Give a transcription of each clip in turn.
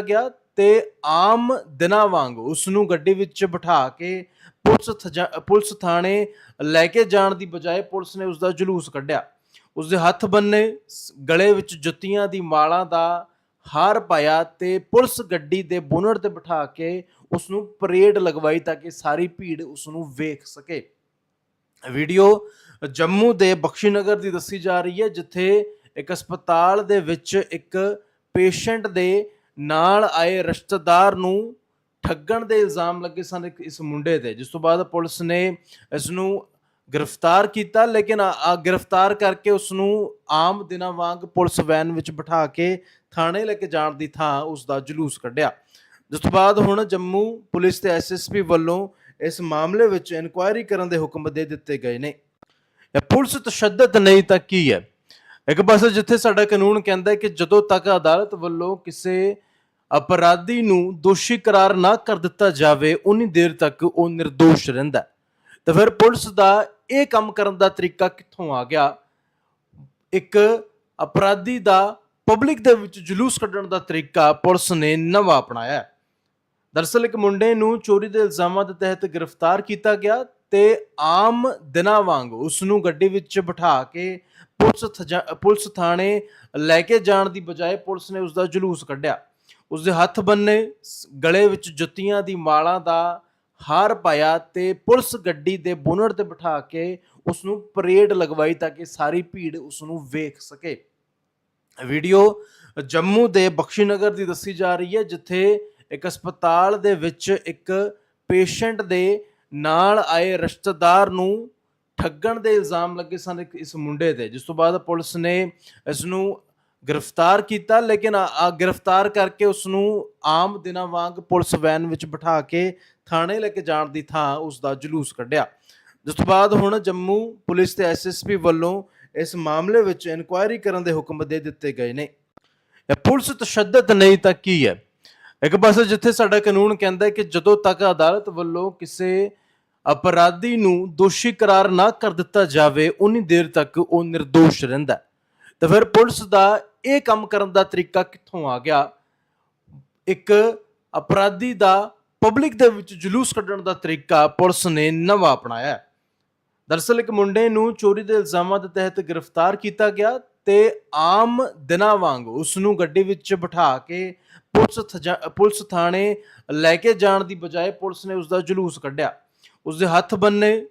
ਗਿਆ ਤੇ ਆਮ ਦਿਨਾਂ ਵਾਂਗ ਉਸ ਨੂੰ ਗੱਡੀ ਵਿੱਚ ਬਿਠਾ ਕੇ ਪੁਲਿਸ ਪੁਲਿਸ ਥਾਣੇ ਲੈ ਕੇ ਜਾਣ ਦੀ ਬਜਾਏ ਪੁਲਿਸ ਨੇ ਉਸ ਦਾ ਜਲੂਸ ਕੱਢਿਆ। ਉਸ ਦੇ ਹੱਥ ਬੰਨੇ ਗਲੇ ਵਿੱਚ ਜੁੱਤੀਆਂ ਦੀ ਮਾਲਾ ਦਾ ਹਾਰ ਪਾਇਆ ਤੇ ਪੁਲਿਸ ਗੱਡੀ ਦੇ ਬੋਨਟ ਤੇ ਬਿਠਾ ਕੇ ਉਸ ਨੂੰ ਪਰੇਡ ਲਗਵਾਈ ਤਾਂ ਕਿ ਸਾਰੀ ਭੀੜ ਉਸ ਨੂੰ ਵੇਖ ਸਕੇ। ਵੀਡੀਓ ਜੰਮੂ ਦੇ ਬਖਸ਼ੀਨਗਰ ਦੀ ਦੱਸੀ ਜਾ ਰਹੀ ਹੈ, ਜਿੱਥੇ ਇੱਕ ਹਸਪਤਾਲ ਦੇ ਵਿੱਚ ਇੱਕ ਪੇਸ਼ੈਂਟ ਦੇ ਨਾਲ ਆਏ ਰਿਸ਼ਤੇਦਾਰ ਨੂੰ ਠੱਗਣ ਦੇ ਇਲਜ਼ਾਮ ਲੱਗੇ ਸਨ ਇੱਕ ਇਸ ਮੁੰਡੇ ਤੇ, ਜਿਸ ਤੋਂ ਬਾਅਦ ਪੁਲਿਸ ਨੇ ਇਸ ਨੂੰ ਗ੍ਰਿਫਤਾਰ ਕੀਤਾ, ਲੇਕਿਨ ਗ੍ਰਿਫਤਾਰ ਕਰਕੇ ਉਸ ਨੂੰ ਆਮ ਦਿਨਾਂ ਵਾਂਗ ਪੁਲਿਸ ਵੈਨ ਵਿੱਚ ਬਿਠਾ ਕੇ ਥਾਣੇ ਲੈ ਕੇ ਜਾਣ ਦੀ ਥਾਂ ਉਸ ਦਾ ਜਲੂਸ ਕੱਢਿਆ। ਜਿਸ ਤੋਂ ਬਾਅਦ ਹੁਣ ਜੰਮੂ ਪੁਲਿਸ ਤੇ ਐਸਐਸਪੀ ਵੱਲੋਂ ਇਸ ਮਾਮਲੇ ਵਿੱਚ ਇਨਕੁਆਇਰੀ ਕਰਨ ਦੇ ਹੁਕਮ ਦੇ ਦਿੱਤੇ ਗਏ ਨੇ। ਇਹ ਪੁਲਿਸ ਤਸ਼ੱਦਦ ਨਹੀਂ ਤਾਂ ਕੀ ਹੈ? ਇੱਕ ਪਾਸੇ ਜਿੱਥੇ ਸਾਡਾ ਕਾਨੂੰਨ ਕਹਿੰਦਾ ਹੈ ਕਿ ਜਦੋਂ ਤੱਕ ਅਦਾਲਤ ਵੱਲੋਂ ਕਿਸੇ ਅਪਰਾਧੀ ਨੂੰ ਦੋਸ਼ੀ ਕਰਾਰ ਨਾ ਕਰ ਦਿੱਤਾ ਜਾਵੇ, ਉਨੀ ਦੇਰ ਤੱਕ ਉਹ નિર્ਦੋਸ਼ ਰਹਿੰਦਾ ਤਾਂ ਫਿਰ ਪੁਲਿਸ ਦਾ ਇਹ ਕੰਮ ਕਰਨ ਦਾ ਤਰੀਕਾ ਕਿੱਥੋਂ ਆ ਗਿਆ? ਇੱਕ ਅਪਰਾਧੀ ਦਾ ਪਬਲਿਕ ਦੇ ਵਿੱਚ ਜਲੂਸ ਕੱਢਣ ਦਾ ਤਰੀਕਾ ਪੁਲਿਸ ਨੇ ਨਵਾਂ ਅਪਣਾਇਆ ਹੈ। ਦਰਅਸਲ ਇੱਕ ਮੁੰਡੇ ਨੂੰ ਚੋਰੀ ਦੇ ਇਲਜ਼ਾਮਾਂ ਦੇ ਤਹਿਤ ਗ੍ਰਿਫਤਾਰ ਕੀਤਾ ਗਿਆ ਤੇ ਆਮ ਦਿਨਾਂ ਵਾਂਗ ਉਸ ਨੂੰ ਗੱਡੀ ਵਿੱਚ ਬਿਠਾ ਕੇ ਪੁਲਿਸ ਥਜਾ- ਪੁਲਿਸ ਥਾਣੇ ਲੈ ਕੇ ਜਾਣ ਦੀ ਬਜਾਏ ਪੁਲਿਸ ਨੇ ਉਸ ਦਾ ਜਲੂਸ ਕੱਢਿਆ। ਉਸ ਦੇ ਹੱਥ ਬੰਨੇ ਸ- ਗਲੇ ਵਿੱਚ ਜੁੱਤੀਆਂ ਦੀ ਮਾਲਾ ਦਾ ਹਾਰ ਪਾਇਆ ਤੇ ਪੁਲਿਸ ਗੱਡੀ ਦੇ ਬੋਨਟ ਤੇ ਬਿਠਾ ਕੇ ਉਸ ਨੂੰ ਪਰੇਡ ਲਗਵਾਈ ਤਾਂ ਕਿ ਸਾਰੀ ਭੀੜ ਉਸ ਨੂੰ ਵੇਖ ਸਕੇ। ਵੀਡੀਓ ਜੰਮੂ ਦੇ ਬਖਸ਼ੀਨਗਰ ਦੀ ਦੱਸੀ ਜਾ ਰਹੀ ਹੈ, ਜਿੱਥੇ ਇੱਕ ਹਸਪਤਾਲ ਦੇ ਵਿੱਚ ਇੱਕ ਪੇਸ਼ੈਂਟ ਦੇ ਨਾਲ ਆਏ ਰਿਸ਼ਤੇਦਾਰ ਨੂੰ ਠੱਗਣ ਦੇ ਇਲਜ਼ਾਮ ਲੱਗੇ ਸਨ ਇੱਕ ਇਸ ਮੁੰਡੇ ਤੇ, ਜਿਸ ਤੋਂ ਬਾਅਦ ਪੁਲਿਸ ਨੇ ਇਸ ਨੂੰ ਗ੍ਰਿਫਤਾਰ ਕੀਤਾ, ਲੇਕਿਨ ਗ੍ਰਿਫਤਾਰ ਕਰਕੇ ਉਸ ਨੂੰ ਆਮ ਦਿਨਾਂ ਵਾਂਗ ਪੁਲਿਸ ਵੈਨ ਵਿੱਚ ਬਿਠਾ ਕੇ ਥਾਣੇ ਲੈ ਕੇ ਜਾਣ ਦੀ ਥਾਂ ਉਸ ਦਾ ਜਲੂਸ ਕੱਢਿਆ। ਜਿਸ ਤੋਂ ਬਾਅਦ ਹੁਣ ਜੰਮੂ ਪੁਲਿਸ ਤੇ ਐਸਐਸਪੀ ਵੱਲੋਂ ਇਸ ਮਾਮਲੇ ਵਿੱਚ ਇਨਕੁਆਇਰੀ ਕਰਨ ਦੇ ਹੁਕਮ ਦੇ ਦਿੱਤੇ ਗਏ ਨੇ। ਇਹ ਪੁਲਿਸ ਤਸ਼ੱਦਦ ਨਹੀਂ ਤਾਂ ਕੀ ਹੈ? ਇੱਕ ਪਾਸੇ ਜਿੱਥੇ ਸਾਡਾ ਕਾਨੂੰਨ ਕਹਿੰਦਾ ਹੈ ਕਿ ਜਦੋਂ ਤੱਕ ਅਦਾਲਤ ਵੱਲੋਂ ਕਿਸੇ ਅਪਰਾਧੀ ਨੂੰ ਦੋਸ਼ੀ ਕਰਾਰ ਨਾ ਕਰ ਦਿੱਤਾ ਜਾਵੇ, ਉਨੀ ਦੇਰ ਤੱਕ ਉਹ નિર્ਦੋਸ਼ ਰਹਿੰਦਾ ਹੈ। ਤਾਂ ਫਿਰ ਪੁਲਿਸ ਦਾ ਇਹ ਕੰਮ ਕਰਨ ਦਾ ਤਰੀਕਾ ਕਿੱਥੋਂ ਆ ਗਿਆ? ਇੱਕ ਅਪਰਾਧੀ ਦਾ ਪਬਲਿਕ ਦੇ ਵਿੱਚ ਜਲੂਸ ਕੱਢਣ ਦਾ ਤਰੀਕਾ ਪੁਲਿਸ ਨੇ ਨਵਾਂ ਅਪਣਾਇਆ ਹੈ। ਦਰਅਸਲ ਇੱਕ ਮੁੰਡੇ ਨੂੰ ਚੋਰੀ ਦੇ ਇਲਜ਼ਾਮਾਂ ਦੇ ਤਹਿਤ ਗ੍ਰਿਫਤਾਰ ਕੀਤਾ ਗਿਆ ਤੇ ਆਮ ਦਿਨਾਂ ਵਾਂਗ ਉਸ ਨੂੰ ਗੱਡੀ ਵਿੱਚ ਬਿਠਾ ਕੇ ਪੁਲਿਸ ਥਜਾ- ਪੁਲਿਸ ਥਾਣੇ ਲੈ ਕੇ ਜਾਣ ਦੀ ਬਜਾਏ ਪੁਲਿਸ ਨੇ ਉਸ ਦਾ ਜਲੂਸ ਕੱਢਿਆ। ਉਸ ਦੇ ਹੱਥ ਬੰਨੇ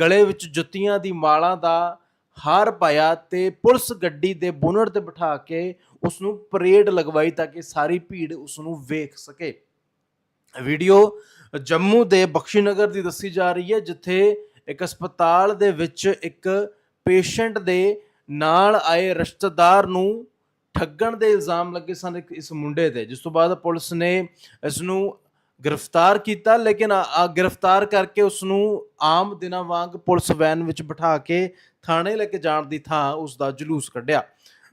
ਗਲੇ ਵਿੱਚ ਜੁੱਤੀਆਂ ਦੀ ਮਾਲਾ ਦਾ ਹਾਰ ਪਾਇਆ ਤੇ ਪੁਲਿਸ ਗੱਡੀ ਦੇ ਬੋਨਟ ਤੇ ਬਿਠਾ ਕੇ ਉਸ ਨੂੰ ਪਰੇਡ ਲਗਵਾਈ ਤਾਂ ਕਿ ਸਾਰੀ ਭੀੜ ਉਸ ਨੂੰ ਵੇਖ ਸਕੇ। ਵੀਡੀਓ ਜੰਮੂ ਦੇ ਬਖਸ਼ੀਨਗਰ ਦੀ ਦੱਸੀ ਜਾ ਰਹੀ ਹੈ, ਜਿੱਥੇ ਇੱਕ ਹਸਪਤਾਲ ਦੇ ਵਿੱਚ ਇੱਕ ਪੇਸ਼ੈਂਟ ਦੇ ਨਾਲ ਆਏ ਰਿਸ਼ਤੇਦਾਰ ਨੂੰ ਠੱਗਣ ਦੇ ਇਲਜ਼ਾਮ ਲੱਗੇ ਸਨ ਇੱਕ ਇਸ ਮੁੰਡੇ ਤੇ। ਜਿਸ ਤੋਂ ਬਾਅਦ ਪੁਲਿਸ ਨੇ ਇਸ ਨੂੰ ਗ੍ਰਿਫਤਾਰ ਕੀਤਾ, ਲੇਕਿਨ ਗ੍ਰਿਫਤਾਰ ਕਰਕੇ ਉਸ ਨੂੰ ਆਮ ਦਿਨਾਂ ਵਾਂਗ ਪੁਲਿਸ ਵੈਨ ਵਿੱਚ ਬਿਠਾ ਕੇ ਥਾਣੇ ਲੈ ਕੇ ਜਾਣ ਦੀ ਥਾਂ ਉਸ ਦਾ ਜਲੂਸ ਕੱਢਿਆ।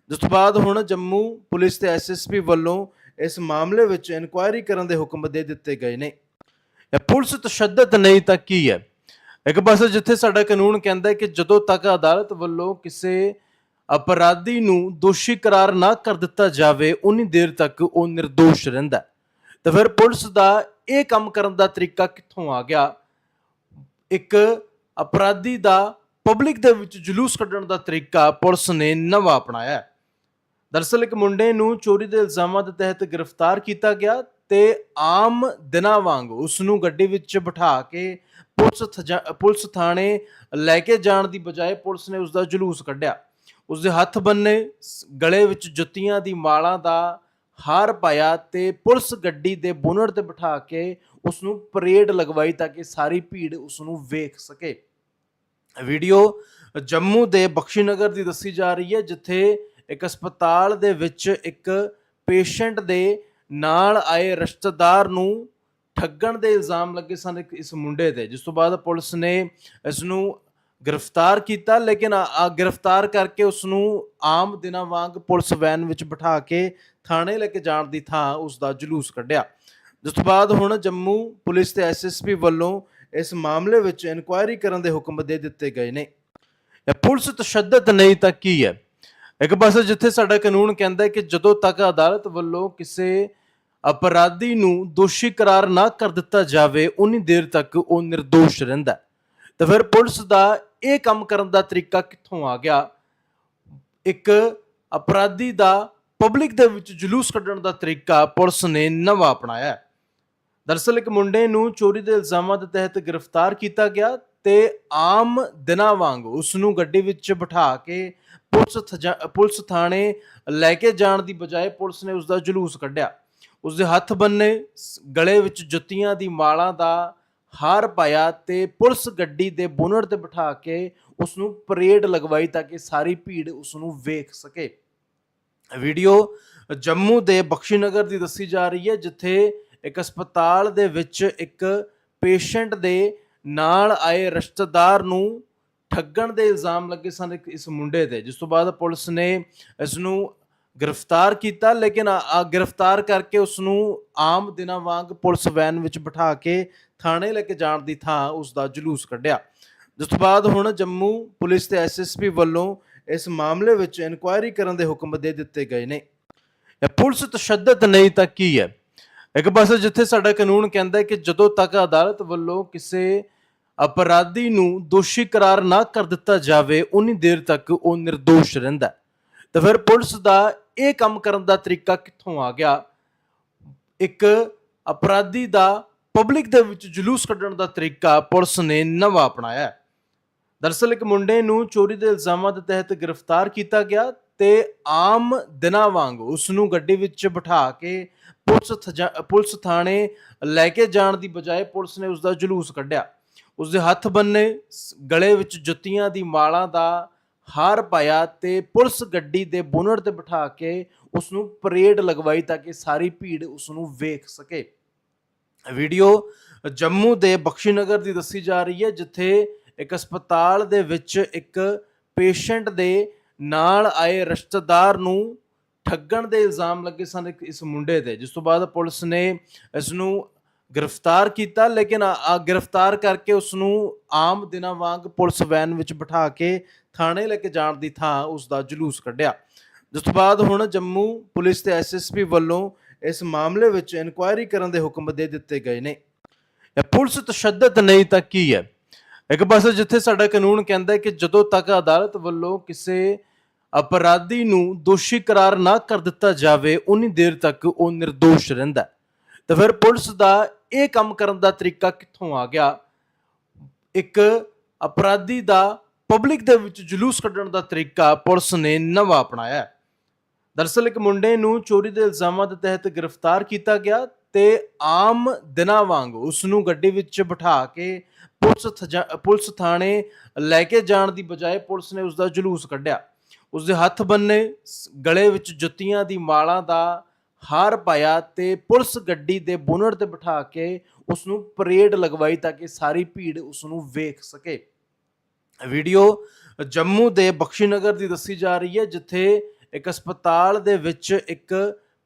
ਜਿਸ ਤੋਂ ਬਾਅਦ ਹੁਣ ਜੰਮੂ ਪੁਲਿਸ ਤੇ ਐਸਐਸਪੀ ਵੱਲੋਂ ਇਸ ਮਾਮਲੇ ਵਿੱਚ ਇਨਕੁਆਇਰੀ ਕਰਨ ਦੇ ਹੁਕਮ ਦੇ ਦਿੱਤੇ ਗਏ ਨੇ। ਇਹ ਪੁਲਿਸ ਤਸ਼ੱਦਦ ਨਹੀਂ ਤਾਂ ਕੀ ਹੈ? ਇੱਕ ਪਾਸੇ ਜਿੱਥੇ ਸਾਡਾ ਕਾਨੂੰਨ ਕਹਿੰਦਾ ਹੈ ਕਿ ਜਦੋਂ ਤੱਕ ਅਦਾਲਤ ਵੱਲੋਂ ਕਿਸੇ ਅਪਰਾਧੀ ਨੂੰ ਦੋਸ਼ੀ ਕਰਾਰ ਨਾ ਕਰ ਦਿੱਤਾ ਜਾਵੇ, ਉਨੀ ਦੇਰ ਤੱਕ ਉਹ નિર્ਦੋਸ਼ ਰਹਿੰਦਾ ਤਾਂ ਫਿਰ ਪੁਲਿਸ ਦਾ ਇਹ ਕੰਮ ਕਰਨ ਦਾ ਤਰੀਕਾ ਕਿੱਥੋਂ ਆ ਗਿਆ? ਇੱਕ ਅਪਰਾਧੀ ਦਾ ਪਬਲਿਕ ਦੇ ਵਿੱਚ ਜਲੂਸ ਕੱਢਣ ਦਾ ਤਰੀਕਾ ਪੁਲਿਸ ਨੇ ਨਵਾਂ ਅਪਣਾਇਆ। ਹੈ ਦਰਅਸਲ ਇੱਕ ਮੁੰਡੇ ਨੂੰ ਚੋਰੀ ਦੇ ਇਲਜ਼ਾਮਾਂ ਦੇ ਤਹਿਤ ਗ੍ਰਿਫਤਾਰ ਕੀਤਾ ਗਿਆ ਤੇ ਆਮ ਦਿਨਾਂ ਵਾਂਗ ਉਸ ਨੂੰ ਗੱਡੀ ਵਿੱਚ ਬਿਠਾ ਕੇ ਪੁਲਿਸ ਥਜਾ- ਪੁਲਿਸ ਥਾਣੇ ਲੈ ਕੇ ਜਾਣ ਦੀ ਬਜਾਏ ਪੁਲਿਸ ਨੇ ਉਸ ਦਾ ਜਲੂਸ ਕੱਢਿਆ। ਉਸ ਦੇ ਹੱਥ ਬੰਨੇ ਗਲੇ ਵਿੱਚ ਜੁੱਤੀਆਂ ਦੀ ਮਾਲਾ ਦਾ ਹਾਰ ਪਾਇਆ ਤੇ ਪੁਲਿਸ ਗੱਡੀ ਦੇ ਬੋਨਟ ਤੇ ਬਿਠਾ ਕੇ ਉਸ ਨੂੰ ਪਰੇਡ ਲਗਵਾਈ ਤਾਂ ਕਿ ਸਾਰੀ ਭੀੜ ਉਸ ਨੂੰ ਵੇਖ ਸਕੇ। ਵੀਡੀਓ ਜੰਮੂ ਦੇ ਬਖਸ਼ੀਨਗਰ ਦੀ ਦੱਸੀ ਜਾ ਰਹੀ ਹੈ, ਜਿੱਥੇ ਇੱਕ ਹਸਪਤਾਲ ਦੇ ਵਿੱਚ ਇੱਕ ਪੇਸ਼ੈਂਟ ਦੇ ਨਾਲ ਆਏ ਰਿਸ਼ਤੇਦਾਰ ਨੂੰ ਠੱਗਣ ਦੇ ਇਲਜ਼ਾਮ ਲੱਗੇ ਸਨ ਇੱਕ ਇਸ ਮੁੰਡੇ ਤੇ। ਜਿਸ ਤੋਂ ਬਾਅਦ ਪੁਲਿਸ ਨੇ ਇਸ ਨੂੰ ਗ੍ਰਿਫਤਾਰ ਕੀਤਾ, ਲੇਕਿਨ ਗ੍ਰਿਫਤਾਰ ਕਰਕੇ ਉਸ ਨੂੰ ਆਮ ਦਿਨਾਂ ਵਾਂਗ ਪੁਲਿਸ ਵੈਨ ਵਿੱਚ ਬਿਠਾ ਕੇ ਥਾਣੇ ਲੈ ਕੇ ਜਾਣ ਦੀ ਥਾਂ ਉਸ ਦਾ ਜਲੂਸ ਕੱਢਿਆ। ਜਿਸ ਤੋਂ ਬਾਅਦ ਹੁਣ ਜੰਮੂ ਪੁਲਿਸ ਤੇ ਐਸਐਸਪੀ ਵੱਲੋਂ ਇਸ ਮਾਮਲੇ ਵਿੱਚ ਇਨਕੁਆਇਰੀ ਕਰਨ ਦੇ ਹੁਕਮ ਦੇ ਦਿੱਤੇ ਗਏ ਨੇ। ਇਹ ਪੁਲਿਸ ਤਸ਼ੱਦਦ ਨਹੀਂ ਤਾਂ ਕੀ ਹੈ? ਇੱਕ ਪਾਸੇ ਜਿੱਥੇ ਸਾਡਾ ਕਾਨੂੰਨ ਕਹਿੰਦਾ ਹੈ ਕਿ ਜਦੋਂ ਤੱਕ ਅਦਾਲਤ ਵੱਲੋਂ ਕਿਸੇ ਅਪਰਾਧੀ ਨੂੰ ਦੋਸ਼ੀ ਕਰਾਰ ਨਾ ਕਰ ਦਿੱਤਾ ਜਾਵੇ, ਉਨੀ ਦੇਰ ਤੱਕ ਉਹ નિર્ਦੋਸ਼ ਰਹਿੰਦਾ ਹੈ। ਤਾਂ ਫਿਰ ਪੁਲਿਸ ਦਾ ਇਹ ਕੰਮ ਕਰਨ ਦਾ ਤਰੀਕਾ ਕਿੱਥੋਂ ਆ ਗਿਆ ਇੱਕ ਅਪਰਾਧੀ ਦਾ ਪਬਲਿਕ ਦੇ ਵਿੱਚ ਜਲੂਸ ਕੱਢਣ ਦਾ ਤਰੀਕਾ ਪੁਲਿਸ ਨੇ ਨਵਾਂ ਅਪਣਾਇਆ ਹੈ। ਦਰਅਸਲ ਇੱਕ ਮੁੰਡੇ ਨੂੰ ਚੋਰੀ ਦੇ ਇਲਜ਼ਾਮਾਂ ਦੇ ਤਹਿਤ ਗ੍ਰਿਫਤਾਰ ਕੀਤਾ ਗਿਆ ਤੇ ਆਮ ਦਿਨਾਂ ਵਾਂਗ ਉਸ ਨੂੰ ਗੱਡੀ ਵਿੱਚ ਬਿਠਾ ਕੇ ਪੁਲਿਸ ਥਜਾ- ਪੁਲਿਸ ਥਾਣੇ ਲੈ ਕੇ ਜਾਣ ਦੀ ਬਜਾਏ ਪੁਲਿਸ ਨੇ ਉਸ ਦਾ ਜਲੂਸ ਕੱਢਿਆ ਉਸ ਦੇ ਹੱਥ ਬੰਨੇ ਗਲੇ ਵਿੱਚ ਜੁੱਤੀਆਂ ਦੀ ਮਾਲਾ ਦਾ ਹਾਰ ਪਾਇਆ ਤੇ ਪੁਲਿਸ ਗੱਡੀ ਦੇ ਬੋਨਟ ਤੇ ਬਿਠਾ ਕੇ ਉਸ ਨੂੰ ਪਰੇਡ ਲਗਵਾਈ ਤਾਂ ਕਿ ਸਾਰੀ ਭੀੜ ਉਸ ਨੂੰ ਵੇਖ ਸਕੇ। ਵੀਡੀਓ ਜੰਮੂ ਦੇ ਬਖਸ਼ੀਨਗਰ ਦੀ ਦੱਸੀ ਜਾ ਰਹੀ ਹੈ, ਜਿੱਥੇ ਇੱਕ ਹਸਪਤਾਲ ਦੇ ਵਿੱਚ ਇੱਕ ਪੇਸ਼ੈਂਟ ਦੇ ਨਾਲ ਆਏ ਰਿਸ਼ਤੇਦਾਰ ਨੂੰ ਠੱਗਣ ਦੇ ਇਲਜ਼ਾਮ ਲੱਗੇ ਸਨ ਇੱਕ ਇਸ ਮੁੰਡੇ ਤੇ। ਜਿਸ ਤੋਂ ਬਾਅਦ ਪੁਲਿਸ ਨੇ ਇਸ ਨੂੰ ਗ੍ਰਿਫਤਾਰ ਕੀਤਾ, ਲੇਕਿਨ ਗ੍ਰਿਫਤਾਰ ਕਰਕੇ ਉਸ ਨੂੰ ਆਮ ਦਿਨਾਂ ਵਾਂਗ ਪੁਲਿਸ ਵੈਨ ਵਿੱਚ ਬਿਠਾ ਕੇ ਥਾਣੇ ਲੈ ਕੇ ਜਾਣ ਦੀ ਥਾਂ ਉਸ ਦਾ ਜਲੂਸ ਕੱਢਿਆ। ਜਿਸ ਤੋਂ ਬਾਅਦ ਹੁਣ ਜੰਮੂ ਪੁਲਿਸ ਤੇ ਐਸਐਸਪੀ ਵੱਲੋਂ ਇਸ ਮਾਮਲੇ ਵਿੱਚ ਇਨਕੁਆਇਰੀ ਕਰਨ ਦੇ ਹੁਕਮ ਦੇ ਦਿੱਤੇ ਗਏ ਨੇ। ਇਹ ਪੁਲਿਸ ਤਸ਼ੱਦਦ ਨਹੀਂ ਤਾਂ ਕੀ ਹੈ? ਇੱਕ ਪਾਸੇ ਜਿੱਥੇ ਸਾਡਾ ਕਾਨੂੰਨ ਕਹਿੰਦਾ ਹੈ ਕਿ ਜਦੋਂ ਤੱਕ ਅਦਾਲਤ ਵੱਲੋਂ ਕਿਸੇ ਅਪਰਾਧੀ ਨੂੰ ਦੋਸ਼ੀ ਕਰਾਰ ਨਾ ਕਰ ਦਿੱਤਾ ਜਾਵੇ, ਉਨੀ ਦੇਰ ਤੱਕ ਉਹ નિર્ਦੋਸ਼ ਰਹਿੰਦਾ ਤਾਂ ਫਿਰ ਪੁਲਿਸ ਦਾ ਇਹ ਕੰਮ ਕਰਨ ਦਾ ਤਰੀਕਾ ਕਿੱਥੋਂ ਆ ਗਿਆ? ਇੱਕ ਅਪਰਾਧੀ ਦਾ ਪਬਲਿਕ ਦੇ ਵਿੱਚ ਜਲੂਸ ਕੱਢਣ ਦਾ ਤਰੀਕਾ ਪੁਲਿਸ ਨੇ ਨਵਾਂ ਅਪਣਾਇਆ ਹੈ। ਦਰਅਸਲ ਇੱਕ ਮੁੰਡੇ ਨੂੰ ਚੋਰੀ ਦੇ ਇਲਜ਼ਾਮਾਂ ਦੇ ਤਹਿਤ ਗ੍ਰਿਫਤਾਰ ਕੀਤਾ ਗਿਆ ਤੇ ਆਮ ਦਿਨਾਂ ਵਾਂਗ ਉਸ ਨੂੰ ਗੱਡੀ ਵਿੱਚ ਬਿਠਾ ਕੇ ਪੁਲਿਸ ਥਜਾ- ਪੁਲਿਸ ਥਾਣੇ ਲੈ ਕੇ ਜਾਣ ਦੀ ਬਜਾਏ ਪੁਲਿਸ ਨੇ ਉਸ ਦਾ ਜਲੂਸ ਕੱਢਿਆ ਉਸ ਦੇ ਹੱਥ ਬੰਨੇ, ਸ- ਗਲੇ ਵਿੱਚ ਜੁੱਤੀਆਂ ਦੀ ਮਾਲਾ ਦਾ ਹਾਰ ਪਾਇਆ ਤੇ ਪੁਲਿਸ ਗੱਡੀ ਦੇ ਬੋਨਟ ਤੇ ਬਿਠਾ ਕੇ ਉਸ ਨੂੰ ਪਰੇਡ ਲਗਵਾਈ ਤਾਂ ਕਿ ਸਾਰੀ ਭੀੜ ਉਸ ਨੂੰ ਵੇਖ ਸਕੇ ਵੀਡੀਓ ਜੰਮੂ ਦੇ ਬਖਸ਼ੀਨਗਰ ਦੀ ਦੱਸੀ ਜਾ ਰਹੀ ਹੈ, ਜਿੱਥੇ ਇੱਕ ਹਸਪਤਾਲ ਦੇ ਵਿੱਚ ਇੱਕ ਪੇਸ਼ੈਂਟ ਦੇ ਨਾਲ ਆਏ ਰਿਸ਼ਤੇਦਾਰ ਨੂੰ ਠੱਗਣ ਦੇ ਇਲਜ਼ਾਮ ਲੱਗੇ ਸਨ ਇੱਕ ਇਸ ਮੁੰਡੇ ਤੇ। ਜਿਸ ਤੋਂ ਬਾਅਦ ਪੁਲਿਸ ਨੇ ਇਸ ਨੂੰ ਗ੍ਰਿਫਤਾਰ ਕੀਤਾ, ਲੇਕਿਨ ਗ੍ਰਿਫਤਾਰ ਕਰਕੇ ਉਸ ਨੂੰ ਆਮ ਦਿਨਾਂ ਵਾਂਗ ਪੁਲਿਸ ਵੈਨ ਵਿੱਚ ਬਿਠਾ ਕੇ ਥਾਣੇ ਲੈ ਕੇ ਜਾਣ ਦੀ ਥਾਂ ਉਸ ਦਾ ਜਲੂਸ ਕੱਢਿਆ। ਜਿਸ ਤੋਂ ਬਾਅਦ ਹੁਣ ਜੰਮੂ ਪੁਲਿਸ ਤੇ ਐਸਐਸਪੀ ਵੱਲੋਂ ਇਸ ਮਾਮਲੇ ਵਿੱਚ ਇਨਕੁਆਇਰੀ ਕਰਨ ਦੇ ਹੁਕਮ ਦੇ ਦਿੱਤੇ ਗਏ ਨੇ। ਇਹ ਪੁਲਿਸ ਤਸ਼ੱਦਦ ਨਹੀਂ ਤਾਂ ਕੀ ਹੈ? ਇੱਕ ਪਾਸੇ ਜਿੱਥੇ ਸਾਡਾ ਕਾਨੂੰਨ ਕਹਿੰਦਾ ਹੈ ਕਿ ਜਦੋਂ ਤੱਕ ਅਦਾਲਤ ਵੱਲੋਂ ਕਿਸੇ ਅਪਰਾਧੀ ਨੂੰ ਦੋਸ਼ੀ ਕਰਾਰ ਨਾ ਕਰ ਦਿੱਤਾ ਜਾਵੇ, ਉਨੀ ਦੇਰ ਤੱਕ ਉਹ નિર્ਦੋਸ਼ ਰਹਿੰਦਾ ਤਾਂ ਫਿਰ ਪੁਲਿਸ ਦਾ ਇਹ ਕੰਮ ਕਰਨ ਦਾ ਤਰੀਕਾ ਕਿੱਥੋਂ ਆ ਗਿਆ? ਇੱਕ ਅਪਰਾਧੀ ਦਾ ਪਬਲਿਕ ਦੇ ਵਿੱਚ ਜਲੂਸ ਕੱਢਣ ਦਾ ਤਰੀਕਾ ਪੁਲਿਸ ਨੇ ਨਵਾਂ ਅਪਣਾਇਆ ਹੈ। ਦਰਅਸਲ ਇੱਕ ਮੁੰਡੇ ਨੂੰ ਚੋਰੀ ਦੇ ਇਲਜ਼ਾਮਾਂ ਦੇ ਤਹਿਤ ਗ੍ਰਿਫਤਾਰ ਕੀਤਾ ਗਿਆ ਤੇ ਆਮ ਦਿਨਾਂ ਵਾਂਗ ਉਸ ਨੂੰ ਗੱਡੀ ਵਿੱਚ ਬਿਠਾ ਕੇ ਪੁਲਿਸ ਥਜਾ- ਪੁਲਿਸ ਥਾਣੇ ਲੈ ਕੇ ਜਾਣ ਦੀ ਬਜਾਏ ਪੁਲਿਸ ਨੇ ਉਸ ਦਾ ਜਲੂਸ ਕੱਢਿਆ ਉਸ ਦੇ ਹੱਥ ਬੰਨੇ ਗਲੇ ਵਿੱਚ ਜੁੱਤੀਆਂ ਦੀ ਮਾਲਾ ਦਾ ਹਾਰ ਪਾਇਆ ਤੇ ਪੁਲਿਸ ਗੱਡੀ ਦੇ ਬੋਨਟ ਤੇ ਬਿਠਾ ਕੇ ਉਸ ਨੂੰ ਪਰੇਡ ਲਗਵਾਈ ਤਾਂ ਕਿ ਸਾਰੀ ਭੀੜ ਉਸ ਨੂੰ ਵੇਖ ਸਕੇ ਵੀਡੀਓ ਜੰਮੂ ਦੇ ਬਖਸ਼ੀਨਗਰ ਦੀ ਦੱਸੀ ਜਾ ਰਹੀ ਹੈ, ਜਿੱਥੇ ਇੱਕ ਹਸਪਤਾਲ ਦੇ ਵਿੱਚ ਇੱਕ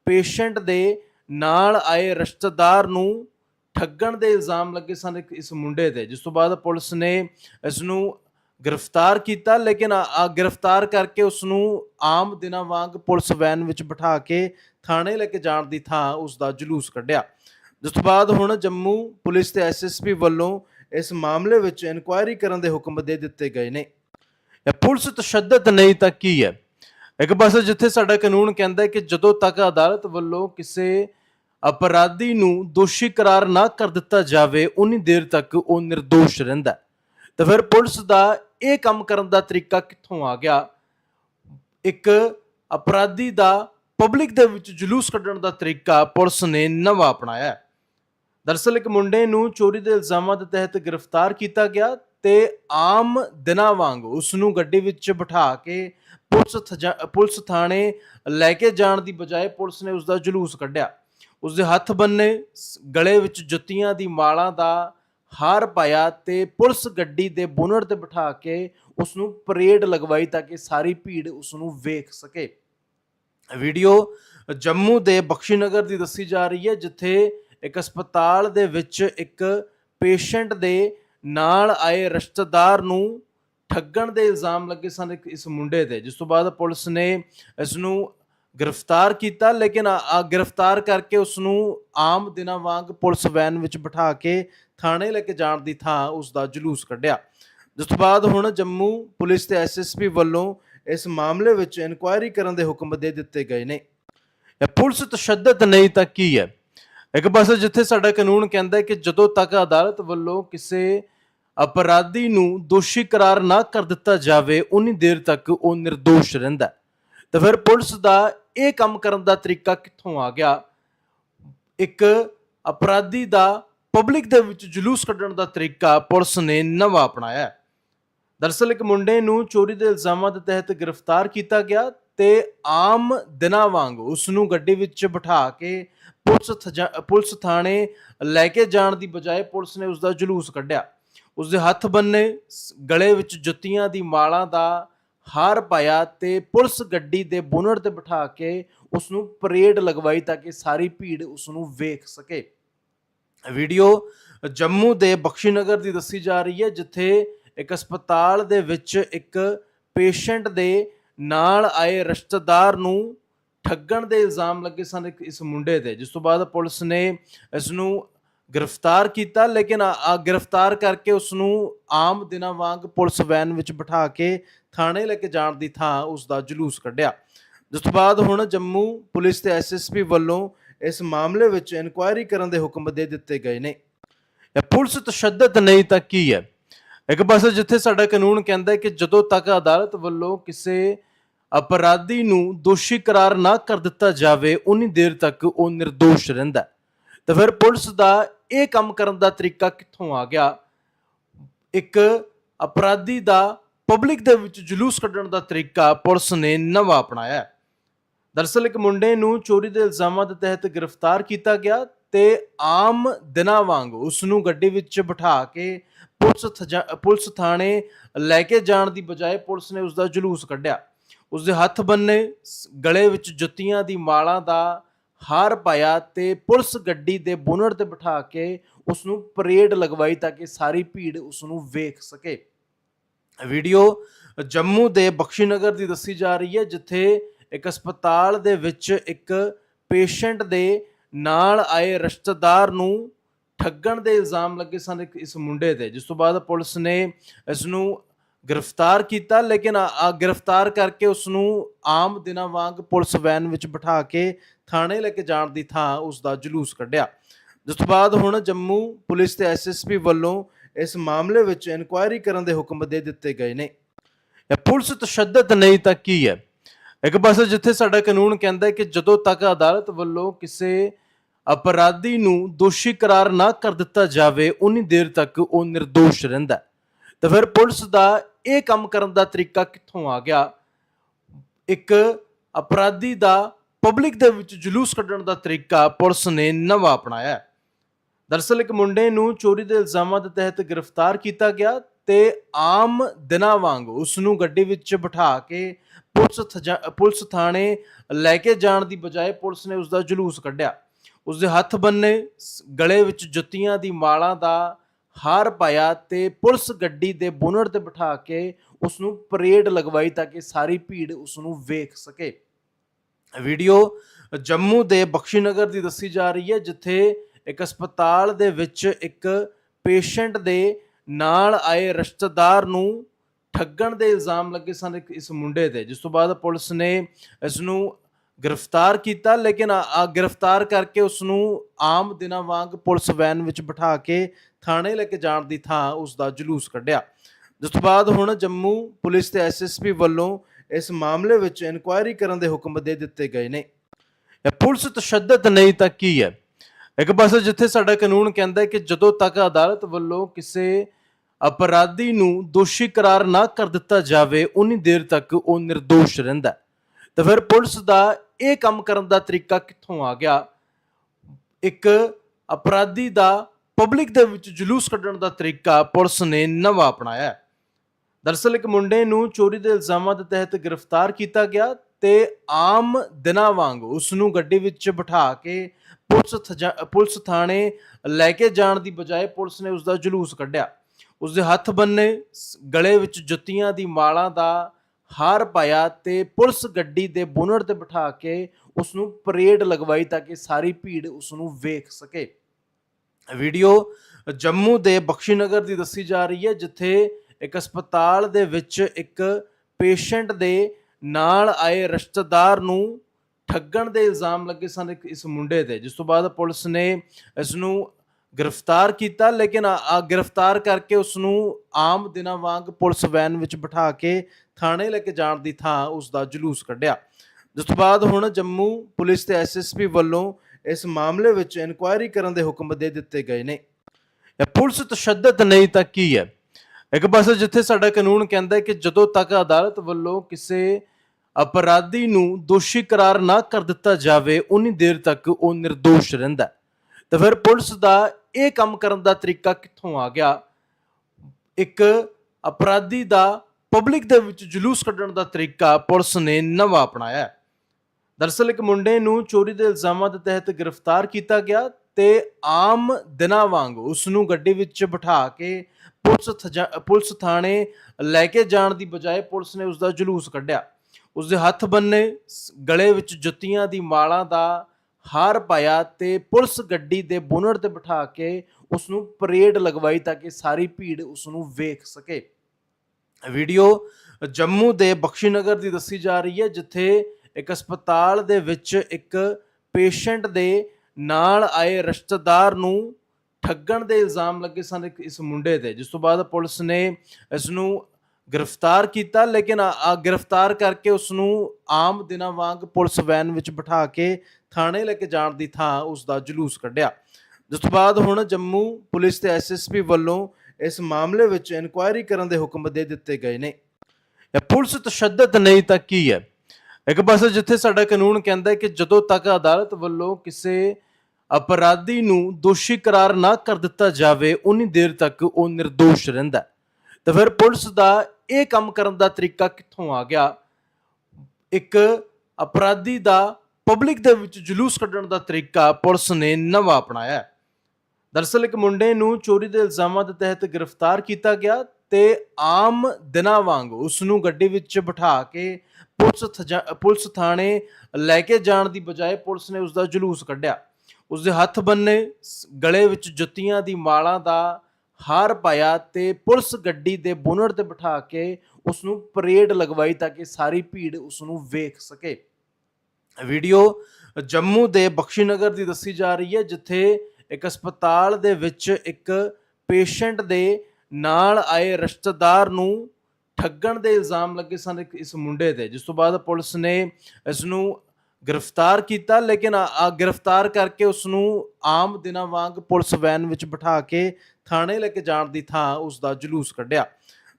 ਪੇਸ਼ੈਂਟ ਦੇ ਨਾਲ ਆਏ ਰਿਸ਼ਤੇਦਾਰ ਨੂੰ ਠੱਗਣ ਦੇ ਇਲਜ਼ਾਮ ਲੱਗੇ ਸਨ ਇੱਕ ਇਸ ਮੁੰਡੇ ਤੇ। ਜਿਸ ਤੋਂ ਬਾਅਦ ਪੁਲਿਸ ਨੇ ਇਸ ਨੂੰ ਗ੍ਰਿਫਤਾਰ ਕੀਤਾ, ਲੇਕਿਨ ਗ੍ਰਿਫਤਾਰ ਕਰਕੇ ਉਸ ਨੂੰ ਆਮ ਦਿਨਾਂ ਵਾਂਗ ਪੁਲਿਸ ਵੈਨ ਵਿੱਚ ਬਿਠਾ ਕੇ ਥਾਣੇ ਲੈ ਕੇ ਜਾਣ ਦੀ ਥਾਂ ਉਸ ਦਾ ਜਲੂਸ ਕੱਢਿਆ। ਜਿਸ ਤੋਂ ਬਾਅਦ ਹੁਣ ਜੰਮੂ ਪੁਲਿਸ ਤੇ ਐਸਐਸਪੀ ਵੱਲੋਂ ਇਸ ਮਾਮਲੇ ਵਿੱਚ ਇਨਕੁਆਇਰੀ ਕਰਨ ਦੇ ਹੁਕਮ ਦੇ ਦਿੱਤੇ ਗਏ ਨੇ। ਇਹ ਪੁਲਿਸ ਤਸ਼ੱਦਦ ਨਹੀਂ ਤਾਂ ਕੀ ਹੈ? ਇੱਕ ਪਾਸੇ ਜਿੱਥੇ ਸਾਡਾ ਕਾਨੂੰਨ ਕਹਿੰਦਾ ਹੈ ਕਿ ਜਦੋਂ ਤੱਕ ਅਦਾਲਤ ਵੱਲੋਂ ਕਿਸੇ ਅਪਰਾਧੀ ਨੂੰ ਦੋਸ਼ੀ ਕਰਾਰ ਨਾ ਕਰ ਦਿੱਤਾ ਜਾਵੇ, ਉਨੀ ਦੇਰ ਤੱਕ ਉਹ નિર્ਦੋਸ਼ ਰਹਿੰਦਾ ਤਾਂ ਫਿਰ ਪੁਲਿਸ ਦਾ ਇਹ ਕੰਮ ਕਰਨ ਦਾ ਤਰੀਕਾ ਕਿੱਥੋਂ ਆ ਗਿਆ ਇੱਕ ਅਪਰਾਧੀ ਦਾ ਪਬਲਿਕ ਦੇ ਵਿੱਚ ਜਲੂਸ ਕੱਢਣ ਦਾ ਤਰੀਕਾ ਪੁਲਿਸ ਨੇ ਨਵਾਂ ਅਪਣਾਇਆ ਹੈ। ਦਰਅਸਲ ਇੱਕ ਮੁੰਡੇ ਨੂੰ ਚੋਰੀ ਦੇ ਇਲਜ਼ਾਮਾਂ ਦੇ ਤਹਿਤ ਗ੍ਰਿਫਤਾਰ ਕੀਤਾ ਗਿਆ ਤੇ ਆਮ ਦਿਨਾਂ ਵਾਂਗ ਉਸ ਨੂੰ ਗੱਡੀ ਵਿੱਚ ਬਿਠਾ ਕੇ ਪੁਲਿਸ ਥਜਾ- ਪੁਲਿਸ ਥਾਣੇ ਲੈ ਕੇ ਜਾਣ ਦੀ ਬਜਾਏ ਪੁਲਿਸ ਨੇ ਉਸ ਦਾ ਜਲੂਸ ਕੱਢਿਆ। ਉਸ ਦੇ ਹੱਥ ਬੰਨੇ, ਸ- ਗਲੇ ਵਿੱਚ ਜੁੱਤੀਆਂ ਦੀ ਮਾਲਾ ਦਾ ਹਾਰ ਪਾਇਆ ਤੇ ਪੁਲਿਸ ਗੱਡੀ ਦੇ ਬੋਨਟ ਤੇ ਬਿਠਾ ਕੇ ਉਸ ਨੂੰ ਪਰੇਡ ਲਗਵਾਈ ਤਾਂ ਕਿ ਸਾਰੀ ਭੀੜ ਉਸ ਨੂੰ ਵੇਖ ਸਕੇ। ਵੀਡੀਓ ਜੰਮੂ ਦੇ ਬਖਸ਼ੀਨਗਰ ਦੀ ਦੱਸੀ ਜਾ ਰਹੀ ਹੈ, ਜਿੱਥੇ ਇੱਕ ਹਸਪਤਾਲ ਦੇ ਵਿੱਚ ਇੱਕ ਪੇਸ਼ੈਂਟ ਦੇ ਨਾਲ ਆਏ ਰਿਸ਼ਤੇਦਾਰ ਨੂੰ ਠੱਗਣ ਦੇ ਇਲਜ਼ਾਮ ਲੱਗੇ ਸਨ ਇੱਕ ਇਸ ਮੁੰਡੇ ਤੇ, ਜਿਸ ਤੋਂ ਬਾਅਦ ਪੁਲਿਸ ਨੇ ਇਸ ਨੂੰ ਗ੍ਰਿਫਤਾਰ ਕੀਤਾ, ਲੇਕਿਨ ਗ੍ਰਿਫਤਾਰ ਕਰਕੇ ਉਸ ਨੂੰ ਆਮ ਦਿਨਾਂ ਵਾਂਗ ਪੁਲਿਸ ਵੈਨ ਵਿੱਚ ਬਿਠਾ ਕੇ ਥਾਣੇ ਲੈ ਕੇ ਜਾਣ ਦੀ ਥਾਂ ਉਸ ਦਾ ਜਲੂਸ ਕੱਢਿਆ। ਜਿਸ ਤੋਂ ਬਾਅਦ ਹੁਣ ਜੰਮੂ ਪੁਲਿਸ ਤੇ ਐਸਐਸਪੀ ਵੱਲੋਂ ਇਸ ਮਾਮਲੇ ਵਿੱਚ ਇਨਕੁਆਇਰੀ ਕਰਨ ਦੇ ਹੁਕਮ ਦੇ ਦਿੱਤੇ ਗਏ ਨੇ। ਪੁਲਿਸ ਤਸ਼ੱਦਦ ਨਹੀਂ ਤਾਂ ਕੀ ਹੈ? ਇੱਕ ਪਾਸੇ ਜਿੱਥੇ ਸਾਡਾ ਕਾਨੂੰਨ ਕਹਿੰਦਾ ਹੈ ਕਿ ਜਦੋਂ ਤੱਕ ਅਦਾਲਤ ਵੱਲੋਂ ਕਿਸੇ ਅਪਰਾਧੀ ਨੂੰ ਦੋਸ਼ੀ ਕਰਾਰ ਨਾ ਕਰ ਦਿੱਤਾ ਜਾਵੇ, ਉਨੀ ਦੇਰ ਤੱਕ ਉਹ નિર્ਦੋਸ਼ ਰਹਿੰਦਾ ਤਾਂ ਫਿਰ ਪੁਲਿਸ ਦਾ ਇਹ ਕੰਮ ਕਰਨ ਦਾ ਤਰੀਕਾ ਕਿੱਥੋਂ ਆ ਗਿਆ? ਇੱਕ ਅਪਰਾਧੀ ਦਾ ਪਬਲਿਕ ਦੇ ਵਿੱਚ ਜਲੂਸ ਕੱਢਣ ਦਾ ਤਰੀਕਾ ਪੁਲਿਸ ਨੇ ਨਵਾਂ ਅਪਣਾਇਆ ਹੈ। ਦਰਅਸਲ ਇੱਕ ਮੁੰਡੇ ਨੂੰ ਚੋਰੀ ਦੇ ਇਲਜ਼ਾਮਾਂ ਦੇ ਤਹਿਤ ਗ੍ਰਿਫਤਾਰ ਕੀਤਾ ਗਿਆ ਤੇ ਆਮ ਦਿਨਾਂ ਵਾਂਗ ਉਸ ਨੂੰ ਗੱਡੀ ਵਿੱਚ ਬਿਠਾ ਕੇ ਪੁਲਿਸ ਥਜਾ- ਪੁਲਿਸ ਥਾਣੇ ਲੈ ਕੇ ਜਾਣ ਦੀ ਬਜਾਏ ਪੁਲਿਸ ਨੇ ਉਸ ਦਾ ਜਲੂਸ ਕੱਢਿਆ। ਉਸ ਦੇ ਹੱਥ ਬੰਨੇ ਗਲੇ ਵਿੱਚ ਜੁੱਤੀਆਂ ਦੀ ਮਾਲਾ ਦਾ ਹਾਰ ਪਾਇਆ ਤੇ ਪੁਲਿਸ ਗੱਡੀ ਦੇ ਬੋਨਟ ਤੇ ਬਿਠਾ ਕੇ ਉਸ ਨੂੰ ਪਰੇਡ ਲਗਵਾਈ ਤਾਂ ਕਿ ਸਾਰੀ ਭੀੜ ਉਸ ਨੂੰ ਵੇਖ ਸਕੇ। ਵੀਡੀਓ ਜੰਮੂ ਦੇ ਬਖਸ਼ੀਨਗਰ ਦੀ ਦੱਸੀ ਜਾ ਰਹੀ ਹੈ, ਜਿੱਥੇ ਇੱਕ ਹਸਪਤਾਲ ਦੇ ਵਿੱਚ ਇੱਕ ਪੇਸ਼ੈਂਟ ਦੇ ਨਾਲ ਆਏ ਰਿਸ਼ਤੇਦਾਰ ਨੂੰ ਠੱਗਣ ਦੇ ਇਲਜ਼ਾਮ ਲੱਗੇ ਸਨ ਇੱਕ ਇਸ ਮੁੰਡੇ ਤੇ, ਜਿਸ ਤੋਂ ਬਾਅਦ ਪੁਲਿਸ ਨੇ ਇਸ ਨੂੰ ਗ੍ਰਿਫਤਾਰ ਕੀਤਾ, ਲੇਕਿਨ ਗ੍ਰਿਫਤਾਰ ਕਰਕੇ ਉਸ ਨੂੰ ਆਮ ਦਿਨਾਂ ਵਾਂਗ ਪੁਲਿਸ ਵੈਨ ਵਿੱਚ ਬਿਠਾ ਕੇ ਥਾਣੇ ਲੈ ਕੇ ਜਾਣ ਦੀ ਥਾਂ ਉਸ ਦਾ ਜਲੂਸ ਕੱਢਿਆ। ਜਿਸ ਤੋਂ ਬਾਅਦ ਹੁਣ ਜੰਮੂ ਪੁਲਿਸ ਤੇ ਐਸਐਸਪੀ ਵੱਲੋਂ ਇਸ ਮਾਮਲੇ ਵਿੱਚ ਇਨਕੁਆਇਰੀ ਕਰਨ ਦੇ ਹੁਕਮ ਦੇ ਦਿੱਤੇ ਗਏ ਨੇ। ਇਹ ਪੁਲਿਸ ਤਸ਼ੱਦਦ ਨਹੀਂ ਤਾਂ ਕੀ ਹੈ? ਇੱਕ ਪਾਸੇ ਜਿੱਥੇ ਸਾਡਾ ਕਾਨੂੰਨ ਕਹਿੰਦਾ ਹੈ ਕਿ ਜਦੋਂ ਤੱਕ ਅਦਾਲਤ ਵੱਲੋਂ ਕਿਸੇ ਅਪਰਾਧੀ ਨੂੰ ਦੋਸ਼ੀ ਕਰਾਰ ਨਾ ਕਰ ਦਿੱਤਾ ਜਾਵੇ, ਉਨੀ ਦੇਰ ਤੱਕ ਉਹ નિર્ਦੋਸ਼ ਰਹਿੰਦਾ ਤਾਂ ਫਿਰ ਪੁਲਿਸ ਦਾ ਇਹ ਕੰਮ ਕਰਨ ਦਾ ਤਰੀਕਾ ਕਿੱਥੋਂ ਆ ਗਿਆ? ਇੱਕ ਅਪਰਾਧੀ ਦਾ ਪਬਲਿਕ ਦੇ ਵਿੱਚ ਜਲੂਸ ਕੱਢਣ ਦਾ ਤਰੀਕਾ ਪੁਲਿਸ ਨੇ ਨਵਾਂ ਅਪਣਾਇਆ ਹੈ। ਦਰਅਸਲ ਇੱਕ ਮੁੰਡੇ ਨੂੰ ਚੋਰੀ ਦੇ ਇਲਜ਼ਾਮਾਂ ਦੇ ਤਹਿਤ ਗ੍ਰਿਫਤਾਰ ਕੀਤਾ ਗਿਆ ਤੇ ਆਮ ਦਿਨਾਂ ਵਾਂਗ ਉਸ ਨੂੰ ਗੱਡੀ ਵਿੱਚ ਬਿਠਾ ਕੇ ਪੁਲਿਸ ਥਜਾ- ਪੁਲਿਸ ਥਾਣੇ ਲੈ ਕੇ ਜਾਣ ਦੀ ਬਜਾਏ ਪੁਲਿਸ ਨੇ ਉਸ ਦਾ ਜਲੂਸ ਕੱਢਿਆ। ਉਸ ਦੇ ਹੱਥ ਬੰਨੇ, ਗਲੇ ਵਿੱਚ ਜੁੱਤੀਆਂ ਦੀ ਮਾਲਾ ਦਾ ਹਾਰ ਪਾਇਆ ਤੇ ਪੁਲਿਸ ਗੱਡੀ ਦੇ ਬੋਨਟ ਤੇ ਬਿਠਾ ਕੇ ਉਸ ਨੂੰ ਪਰੇਡ ਲਗਵਾਈ ਤਾਂ ਕਿ ਸਾਰੀ ਭੀੜ ਉਸ ਨੂੰ ਵੇਖ ਸਕੇ। ਵੀਡੀਓ ਜੰਮੂ ਦੇ ਬਖਸ਼ੀਨਗਰ ਦੀ ਦੱਸੀ ਜਾ ਰਹੀ ਹੈ, ਜਿੱਥੇ ਇੱਕ ਹਸਪਤਾਲ ਦੇ ਵਿੱਚ ਇੱਕ ਪੇਸ਼ੈਂਟ ਦੇ ਨਾਲ ਆਏ ਰਿਸ਼ਤੇਦਾਰ ਨੂੰ ਠੱਗਣ ਦੇ ਇਲਜ਼ਾਮ ਲੱਗੇ ਸਨ ਇੱਕ ਇਸ ਮੁੰਡੇ ਤੇ, ਜਿਸ ਤੋਂ ਬਾਅਦ ਪੁਲਿਸ ਨੇ ਇਸ ਨੂੰ ਗ੍ਰਿਫਤਾਰ ਕੀਤਾ, ਲੇਕਿਨ ਗ੍ਰਿਫਤਾਰ ਕਰਕੇ ਉਸ ਨੂੰ ਆਮ ਦਿਨਾਂ ਵਾਂਗ ਪੁਲਿਸ ਵੈਨ ਵਿੱਚ ਬਿਠਾ ਕੇ ਥਾਣੇ ਲੈ ਕੇ ਜਾਣ ਦੀ ਥਾਂ ਉਸ ਦਾ ਜਲੂਸ ਕੱਢਿਆ। ਜਿਸ ਤੋਂ ਬਾਅਦ ਹੁਣ ਜੰਮੂ ਪੁਲਿਸ ਤੇ ਐਸਐਸਪੀ ਵੱਲੋਂ ਇਸ ਮਾਮਲੇ ਵਿੱਚ ਇਨਕੁਆਇਰੀ ਕਰਨ ਦੇ ਹੁਕਮ ਦੇ ਦਿੱਤੇ ਗਏ ਨੇ। ਇਹ ਪੁਲਿਸ ਤਸ਼ੱਦਦ ਨਹੀਂ ਤਾਂ ਕੀ ਹੈ? ਇੱਕ ਪਾਸੇ ਜਿੱਥੇ ਸਾਡਾ ਕਾਨੂੰਨ ਕਹਿੰਦਾ ਹੈ ਕਿ ਜਦੋਂ ਤੱਕ ਅਦਾਲਤ ਵੱਲੋਂ ਕਿਸੇ ਅਪਰਾਧੀ ਨੂੰ ਦੋਸ਼ੀ ਕਰਾਰ ਨਾ ਕਰ ਦਿੱਤਾ ਜਾਵੇ, ਉਨੀ ਦੇਰ ਤੱਕ ਉਹ નિર્ਦੋਸ਼ ਰਹਿੰਦਾ ਤਾਂ ਫਿਰ ਪੁਲਿਸ ਦਾ ਇਹ ਕੰਮ ਕਰਨ ਦਾ ਤਰੀਕਾ ਕਿੱਥੋਂ ਆ ਗਿਆ? ਇੱਕ ਅਪਰਾਧੀ ਦਾ ਪਬਲਿਕ ਦੇ ਵਿੱਚ ਜਲੂਸ ਕੱਢਣ ਦਾ ਤਰੀਕਾ ਪੁਲਿਸ ਨੇ ਨਵਾਂ ਅਪਣਾਇਆ ਹੈ। ਦਰਅਸਲ ਇੱਕ ਮੁੰਡੇ ਨੂੰ ਚੋਰੀ ਦੇ ਇਲਜ਼ਾਮਾਂ ਦੇ ਤਹਿਤ ਗ੍ਰਿਫਤਾਰ ਕੀਤਾ ਗਿਆ ਤੇ ਆਮ ਦਿਨਾਂ ਵਾਂਗ ਉਸ ਨੂੰ ਗੱਡੀ ਵਿੱਚ ਬਿਠਾ ਕੇ ਪੁਲਿਸ ਪੁਲਿਸ ਥਾਣੇ ਲੈ ਕੇ ਜਾਣ ਦੀ ਬਜਾਏ ਪੁਲਿਸ ਨੇ ਉਸ ਦਾ ਜਲੂਸ ਕੱਢਿਆ। ਉਸ ਦੇ ਹੱਥ ਬੰਨੇ ਗਲੇ ਵਿੱਚ ਜੁੱਤੀਆਂ ਦੀ ਮਾਲਾ ਦਾ ਹਾਰ ਪਾਇਆ ਤੇ ਪੁਲਿਸ ਗੱਡੀ ਦੇ ਬੋਨਟ ਤੇ ਬਿਠਾ ਕੇ ਉਸ ਨੂੰ ਪਰੇਡ ਲਗਵਾਈ ਤਾਂ ਕਿ ਸਾਰੀ ਭੀੜ ਉਸ ਨੂੰ ਵੇਖ ਸਕੇ। ਵੀਡੀਓ ਜੰਮੂ ਦੇ ਬਖਸ਼ੀਨਗਰ ਦੀ ਦੱਸੀ ਜਾ ਰਹੀ ਹੈ, ਜਿੱਥੇ ਇੱਕ ਹਸਪਤਾਲ ਦੇ ਵਿੱਚ ਇੱਕ ਪੇਸ਼ੈਂਟ ਦੇ ਨਾਲ ਆਏ ਰਿਸ਼ਤੇਦਾਰ ਨੂੰ ਠੱਗਣ ਦੇ ਇਲਜ਼ਾਮ ਲੱਗੇ ਸਨ ਇੱਕ ਇਸ ਮੁੰਡੇ ਤੇ। ਜਿਸ ਤੋਂ ਬਾਅਦ ਪੁਲਿਸ ਨੇ ਇਸ ਨੂੰ ਗ੍ਰਿਫਤਾਰ ਕੀਤਾ, ਲੇਕਿਨ ਗ੍ਰਿਫਤਾਰ ਕਰਕੇ ਉਸ ਨੂੰ ਆਮ ਦਿਨਾਂ ਵਾਂਗ ਪੁਲਿਸ ਵੈਨ ਵਿੱਚ ਬਿਠਾ ਕੇ ਥਾਣੇ ਲੈ ਕੇ ਜਾਣ ਦੀ ਥਾਂ ਉਸ ਦਾ ਜਲੂਸ ਕੱਢਿਆ। ਜਿਸ ਤੋਂ ਬਾਅਦ ਹੁਣ ਜੰਮੂ ਪੁਲਿਸ ਤੇ ਐਸਐਸਪੀ ਵੱਲੋਂ ਇਸ ਮਾਮਲੇ ਵਿੱਚ ਇਨਕੁਆਇਰੀ ਕਰਨ ਦੇ ਹੁਕਮ ਦੇ ਦਿੱਤੇ ਗਏ ਨੇ। ਇਹ ਪੁਲਿਸ ਤਸ਼ੱਦਦ ਨਹੀਂ ਤਾਂ ਕੀ ਹੈ? ਇੱਕ ਪਾਸੇ ਜਿੱਥੇ ਸਾਡਾ ਕਾਨੂੰਨ ਕਹਿੰਦਾ ਹੈ ਕਿ ਜਦੋਂ ਤੱਕ ਅਦਾਲਤ ਵੱਲੋਂ ਕਿਸੇ ਅਪਰਾਧੀ ਨੂੰ ਦੋਸ਼ੀ ਕਰਾਰ ਨਾ ਕਰ ਦਿੱਤਾ ਜਾਵੇ, ਉਨੀ ਦੇਰ ਤੱਕ ਉਹ નિર્ਦੋਸ਼ ਰਹਿੰਦਾ ਤਾਂ ਫਿਰ ਪੁਲਿਸ ਦਾ ਇਹ ਕੰਮ ਕਰਨ ਦਾ ਤਰੀਕਾ ਕਿੱਥੋਂ ਆ ਗਿਆ? ਇੱਕ ਅਪਰਾਧੀ ਦਾ ਪਬਲਿਕ ਦੇ ਵਿੱਚ ਜਲੂਸ ਕੱਢਣ ਦਾ ਤਰੀਕਾ ਪੁਲਿਸ ਨੇ ਨਵਾਂ ਅਪਣਾਇਆ ਹੈ। ਦਰਅਸਲ ਇੱਕ ਮੁੰਡੇ ਨੂੰ ਚੋਰੀ ਦੇ ਇਲਜ਼ਾਮਾਂ ਦੇ ਤਹਿਤ ਗ੍ਰਿਫਤਾਰ ਕੀਤਾ ਗਿਆ ਤੇ ਆਮ ਦਿਨਾਂ ਵਾਂਗ ਉਸ ਨੂੰ ਗੱਡੀ ਵਿੱਚ ਬਿਠਾ ਕੇ ਪੁਲਿਸ ਥਜਾ- ਪੁਲਿਸ ਥਾਣੇ ਲੈ ਕੇ ਜਾਣ ਦੀ ਬਜਾਏ ਪੁਲਿਸ ਨੇ ਉਸ ਦਾ ਜਲੂਸ ਕੱਢਿਆ। ਉਸ ਦੇ ਹੱਥ ਬੰਨੇ ਗਲੇ ਵਿੱਚ ਜੁੱਤੀਆਂ ਦੀ ਮਾਲਾਂ ਦਾ ਹਾਰ ਪਾਇਆ ਤੇ ਪੁਲਿਸ ਗੱਡੀ ਦੇ ਬੋਨਟ ਤੇ ਬਿਠਾ ਕੇ ਉਸ ਨੂੰ ਪਰੇਡ ਲਗਵਾਈ ਤਾਂ ਕਿ ਸਾਰੀ ਭੀੜ ਉਸ ਨੂੰ ਵੇਖ ਸਕੇ। ਵੀਡੀਓ ਜੰਮੂ ਦੇ ਬਖਸ਼ੀਨਗਰ ਦੀ ਦੱਸੀ ਜਾ ਰਹੀ ਹੈ, ਜਿੱਥੇ ਇੱਕ ਹਸਪਤਾਲ ਦੇ ਵਿੱਚ ਇੱਕ ਪੇਸ਼ੈਂਟ ਦੇ ਨਾਲ ਆਏ ਰਿਸ਼ਤੇਦਾਰ ਨੂੰ ਠੱਗਣ ਦੇ ਇਲਜ਼ਾਮ ਲੱਗੇ ਸਨ ਇੱਕ, ਇਸ ਮੁੰਡੇ ਤੇ। ਜਿਸ ਤੋਂ ਬਾਅਦ ਪੁਲਿਸ ਨੇ ਇਸ ਨੂੰ ਗ੍ਰਿਫਤਾਰ ਕੀਤਾ, ਲੇਕਿਨ ਗ੍ਰਿਫਤਾਰ ਕਰਕੇ ਉਸ ਨੂੰ ਆਮ ਦਿਨਾਂ ਵਾਂਗ ਪੁਲਿਸ ਵੈਨ ਵਿੱਚ ਬਿਠਾ ਕੇ ਥਾਣੇ ਲੈ ਕੇ ਜਾਣ ਦੀ ਥਾਂ ਉਸ ਦਾ ਜਲੂਸ ਕੱਢਿਆ। ਜਿਸ ਤੋਂ ਬਾਅਦ ਹੁਣ ਜੰਮੂ ਪੁਲਿਸ ਤੇ ਐਸਐਸਪੀ ਵੱਲੋਂ ਇਸ ਮਾਮਲੇ ਵਿੱਚ ਇਨਕੁਆਇਰੀ ਕਰਨ ਦੇ ਹੁਕਮ ਦੇ ਦਿੱਤੇ ਗਏ ਨੇ। ਇਹ ਪੁਲਿਸ ਤਸ਼ੱਦਦ ਨਹੀਂ ਤਾਂ ਕੀ ਹੈ? ਇੱਕ ਪਾਸੇ ਜਿੱਥੇ ਸਾਡਾ ਕਾਨੂੰਨ ਕਹਿੰਦਾ ਹੈ ਕਿ ਜਦੋਂ ਤੱਕ ਅਦਾਲਤ ਵੱਲੋਂ ਕਿਸੇ ਅਪਰਾਧੀ ਨੂੰ ਦੋਸ਼ੀ ਕਰਾਰ ਨਾ ਕਰ ਦਿੱਤਾ ਜਾਵੇ, ਉਨੀ ਦੇਰ ਤੱਕ ਉਹ નિર્ਦੋਸ਼ ਰਹਿੰਦਾ ਤਾਂ ਫਿਰ ਪੁਲਿਸ ਦਾ ਇਹ ਕੰਮ ਕਰਨ ਦਾ ਤਰੀਕਾ ਕਿੱਥੋਂ ਆ ਗਿਆ? ਇੱਕ ਅਪਰਾਧੀ ਦਾ ਪਬਲਿਕ ਦੇ ਵਿੱਚ ਜਲੂਸ ਕੱਢਣ ਦਾ ਤਰੀਕਾ ਪੁਲਿਸ ਨੇ ਨਵਾਂ ਅਪਣਾਇਆ ਹੈ ਦਰਅਸਲ ਇੱਕ ਮੁੰਡੇ ਨੂੰ ਚੋਰੀ ਦੇ ਇਲਜ਼ਾਮਾਂ ਦੇ ਤਹਿਤ ਗ੍ਰਿਫਤਾਰ ਕੀਤਾ ਗਿਆ ਤੇ ਆਮ ਦਿਨਾਂ ਵਾਂਗ ਉਸ ਨੂੰ ਗੱਡੀ ਵਿੱਚ ਬਿਠਾ ਕੇ ਪੁਲਿਸ ਪੁਲਿਸ ਥਾਣੇ ਲੈ ਕੇ ਜਾਣ ਦੀ ਬਜਾਏ ਪੁਲਿਸ ਨੇ ਉਸ ਦਾ ਜਲੂਸ ਕੱਢਿਆ। ਉਸ ਦੇ ਹੱਥ ਬੰਨੇ ਗਲੇ ਵਿੱਚ ਜੁੱਤੀਆਂ ਦੀ ਮਾਲਾ ਦਾ ਹਾਰ ਪਾਇਆ ਤੇ ਪੁਲਿਸ ਗੱਡੀ ਦੇ ਬੋਨਟ ਤੇ ਬਿਠਾ ਕੇ ਉਸ ਨੂੰ ਪਰੇਡ ਲਗਵਾਈ ਤਾਂ ਕਿ ਸਾਰੀ ਭੀੜ ਉਸ ਨੂੰ ਵੇਖ ਸਕੇ। ਵੀਡੀਓ ਜੰਮੂ ਦੇ ਬਖਸ਼ੀਨਗਰ ਦੀ ਦੱਸੀ ਜਾ ਰਹੀ ਹੈ, ਜਿੱਥੇ ਇੱਕ ਹਸਪਤਾਲ ਦੇ ਵਿੱਚ ਇੱਕ ਪੇਸ਼ੈਂਟ ਦੇ ਨਾਲ ਆਏ ਰਿਸ਼ਤੇਦਾਰ ਨੂੰ ਠੱਗਣ ਦੇ ਇਲਜ਼ਾਮ ਲੱਗੇ ਸਨ ਇੱਕ ਇਸ ਮੁੰਡੇ ਤੇ। ਜਿਸ ਤੋਂ ਬਾਅਦ ਪੁਲਿਸ ਨੇ ਇਸ ਨੂੰ ਗ੍ਰਿਫਤਾਰ ਕੀਤਾ, ਲੇਕਿਨ ਗ੍ਰਿਫਤਾਰ ਕਰਕੇ ਉਸ ਨੂੰ ਆਮ ਦਿਨਾਂ ਵਾਂਗ ਪੁਲਿਸ ਵੈਨ ਵਿੱਚ ਬਿਠਾ ਕੇ ਥਾਣੇ ਲੈ ਕੇ ਜਾਣ ਦੀ ਥਾਂ ਉਸ ਦਾ ਜਲੂਸ ਕੱਢਿਆ। ਜਿਸ ਤੋਂ ਬਾਅਦ ਹੁਣ ਜੰਮੂ ਪੁਲਿਸ ਤੇ ਐਸਐਸਪੀ ਵੱਲੋਂ ਇਸ ਮਾਮਲੇ ਵਿੱਚ ਇਨਕੁਆਇਰੀ ਕਰਨ ਦੇ ਹੁਕਮ ਦੇ ਦਿੱਤੇ ਗਏ ਨੇ। ਇਹ ਪੁਲਿਸ ਤਸ਼ੱਦਦ ਨਹੀਂ ਤਾਂ ਕੀ ਹੈ? ਇੱਕ ਪਾਸੇ ਜਿੱਥੇ ਸਾਡਾ ਕਾਨੂੰਨ ਕਹਿੰਦਾ ਹੈ ਕਿ ਜਦੋਂ ਤੱਕ ਅਦਾਲਤ ਵੱਲੋਂ ਕਿਸੇ ਅਪਰਾਧੀ ਨੂੰ ਦੋਸ਼ੀ ਕਰਾਰ ਨਾ ਕਰ ਦਿੱਤਾ ਜਾਵੇ, ਉਨੀ ਦੇਰ ਤੱਕ ਉਹ નિર્ਦੋਸ਼ ਰਹਿੰਦਾ ਤਾਂ ਫਿਰ ਪੁਲਿਸ ਦਾ ਇਹ ਕੰਮ ਕਰਨ ਦਾ ਤਰੀਕਾ ਕਿੱਥੋਂ ਆ ਗਿਆ? ਇੱਕ ਅਪਰਾਧੀ ਦਾ ਪਬਲਿਕ ਦੇ ਵਿੱਚ ਜਲੂਸ ਕੱਢਣ ਦਾ ਤਰੀਕਾ ਪੁਲਿਸ ਨੇ ਨਵਾਂ ਅਪਣਾਇਆ ਹੈ। ਦਰਅਸਲ ਇੱਕ ਮੁੰਡੇ ਨੂੰ ਚੋਰੀ ਦੇ ਇਲਜ਼ਾਮਾਂ ਦੇ ਤਹਿਤ ਗ੍ਰਿਫਤਾਰ ਕੀਤਾ ਗਿਆ ਤੇ ਆਮ ਦਿਨਾਂ ਵਾਂਗ ਉਸ ਨੂੰ ਗੱਡੀ ਵਿੱਚ ਬਿਠਾ ਕੇ ਪੁਲਿਸ ਥਜਾ- ਪੁਲਿਸ ਥਾਣੇ ਲੈ ਕੇ ਜਾਣ ਦੀ ਬਜਾਏ ਪੁਲਿਸ ਨੇ ਉਸ ਦਾ ਜਲੂਸ ਕੱਢਿਆ। ਉਸ ਦੇ ਹੱਥ ਬੰਨੇ, ਸ- ਗਲੇ ਵਿੱਚ ਜੁੱਤੀਆਂ ਦੀ ਮਾਲਾ ਦਾ ਹਾਰ ਪਾਇਆ ਤੇ ਪੁਲਿਸ ਗੱਡੀ ਦੇ ਬੋਨਟ ਤੇ ਬਿਠਾ ਕੇ ਉਸ ਨੂੰ ਪਰੇਡ ਲਗਵਾਈ ਤਾਂ ਕਿ ਸਾਰੀ ਭੀੜ ਉਸ ਨੂੰ ਵੇਖ ਸਕੇ। ਵੀਡੀਓ ਜੰਮੂ ਦੇ ਬਖਸ਼ੀਨਗਰ ਦੀ ਦੱਸੀ ਜਾ ਰਹੀ ਹੈ, ਜਿੱਥੇ ਇੱਕ ਹਸਪਤਾਲ ਦੇ ਵਿੱਚ ਇੱਕ ਪੇਸ਼ੈਂਟ ਦੇ ਨਾਲ ਆਏ ਰਿਸ਼ਤੇਦਾਰ ਨੂੰ ਠੱਗਣ ਦੇ ਇਲਜ਼ਾਮ ਲੱਗੇ ਸਨ ਇੱਕ ਇਸ ਮੁੰਡੇ ਤੇ, ਜਿਸ ਤੋਂ ਬਾਅਦ ਪੁਲਿਸ ਨੇ ਇਸ ਨੂੰ ਗ੍ਰਿਫਤਾਰ ਕੀਤਾ, ਲੇਕਿਨ ਗ੍ਰਿਫਤਾਰ ਕਰਕੇ ਉਸ ਨੂੰ ਆਮ ਦਿਨਾਂ ਵਾਂਗ ਪੁਲਿਸ ਵੈਨ ਵਿੱਚ ਬਿਠਾ ਕੇ ਥਾਣੇ ਲੈ ਕੇ ਜਾਣ ਦੀ ਥਾਂ ਉਸ ਦਾ ਜਲੂਸ ਕੱਢਿਆ।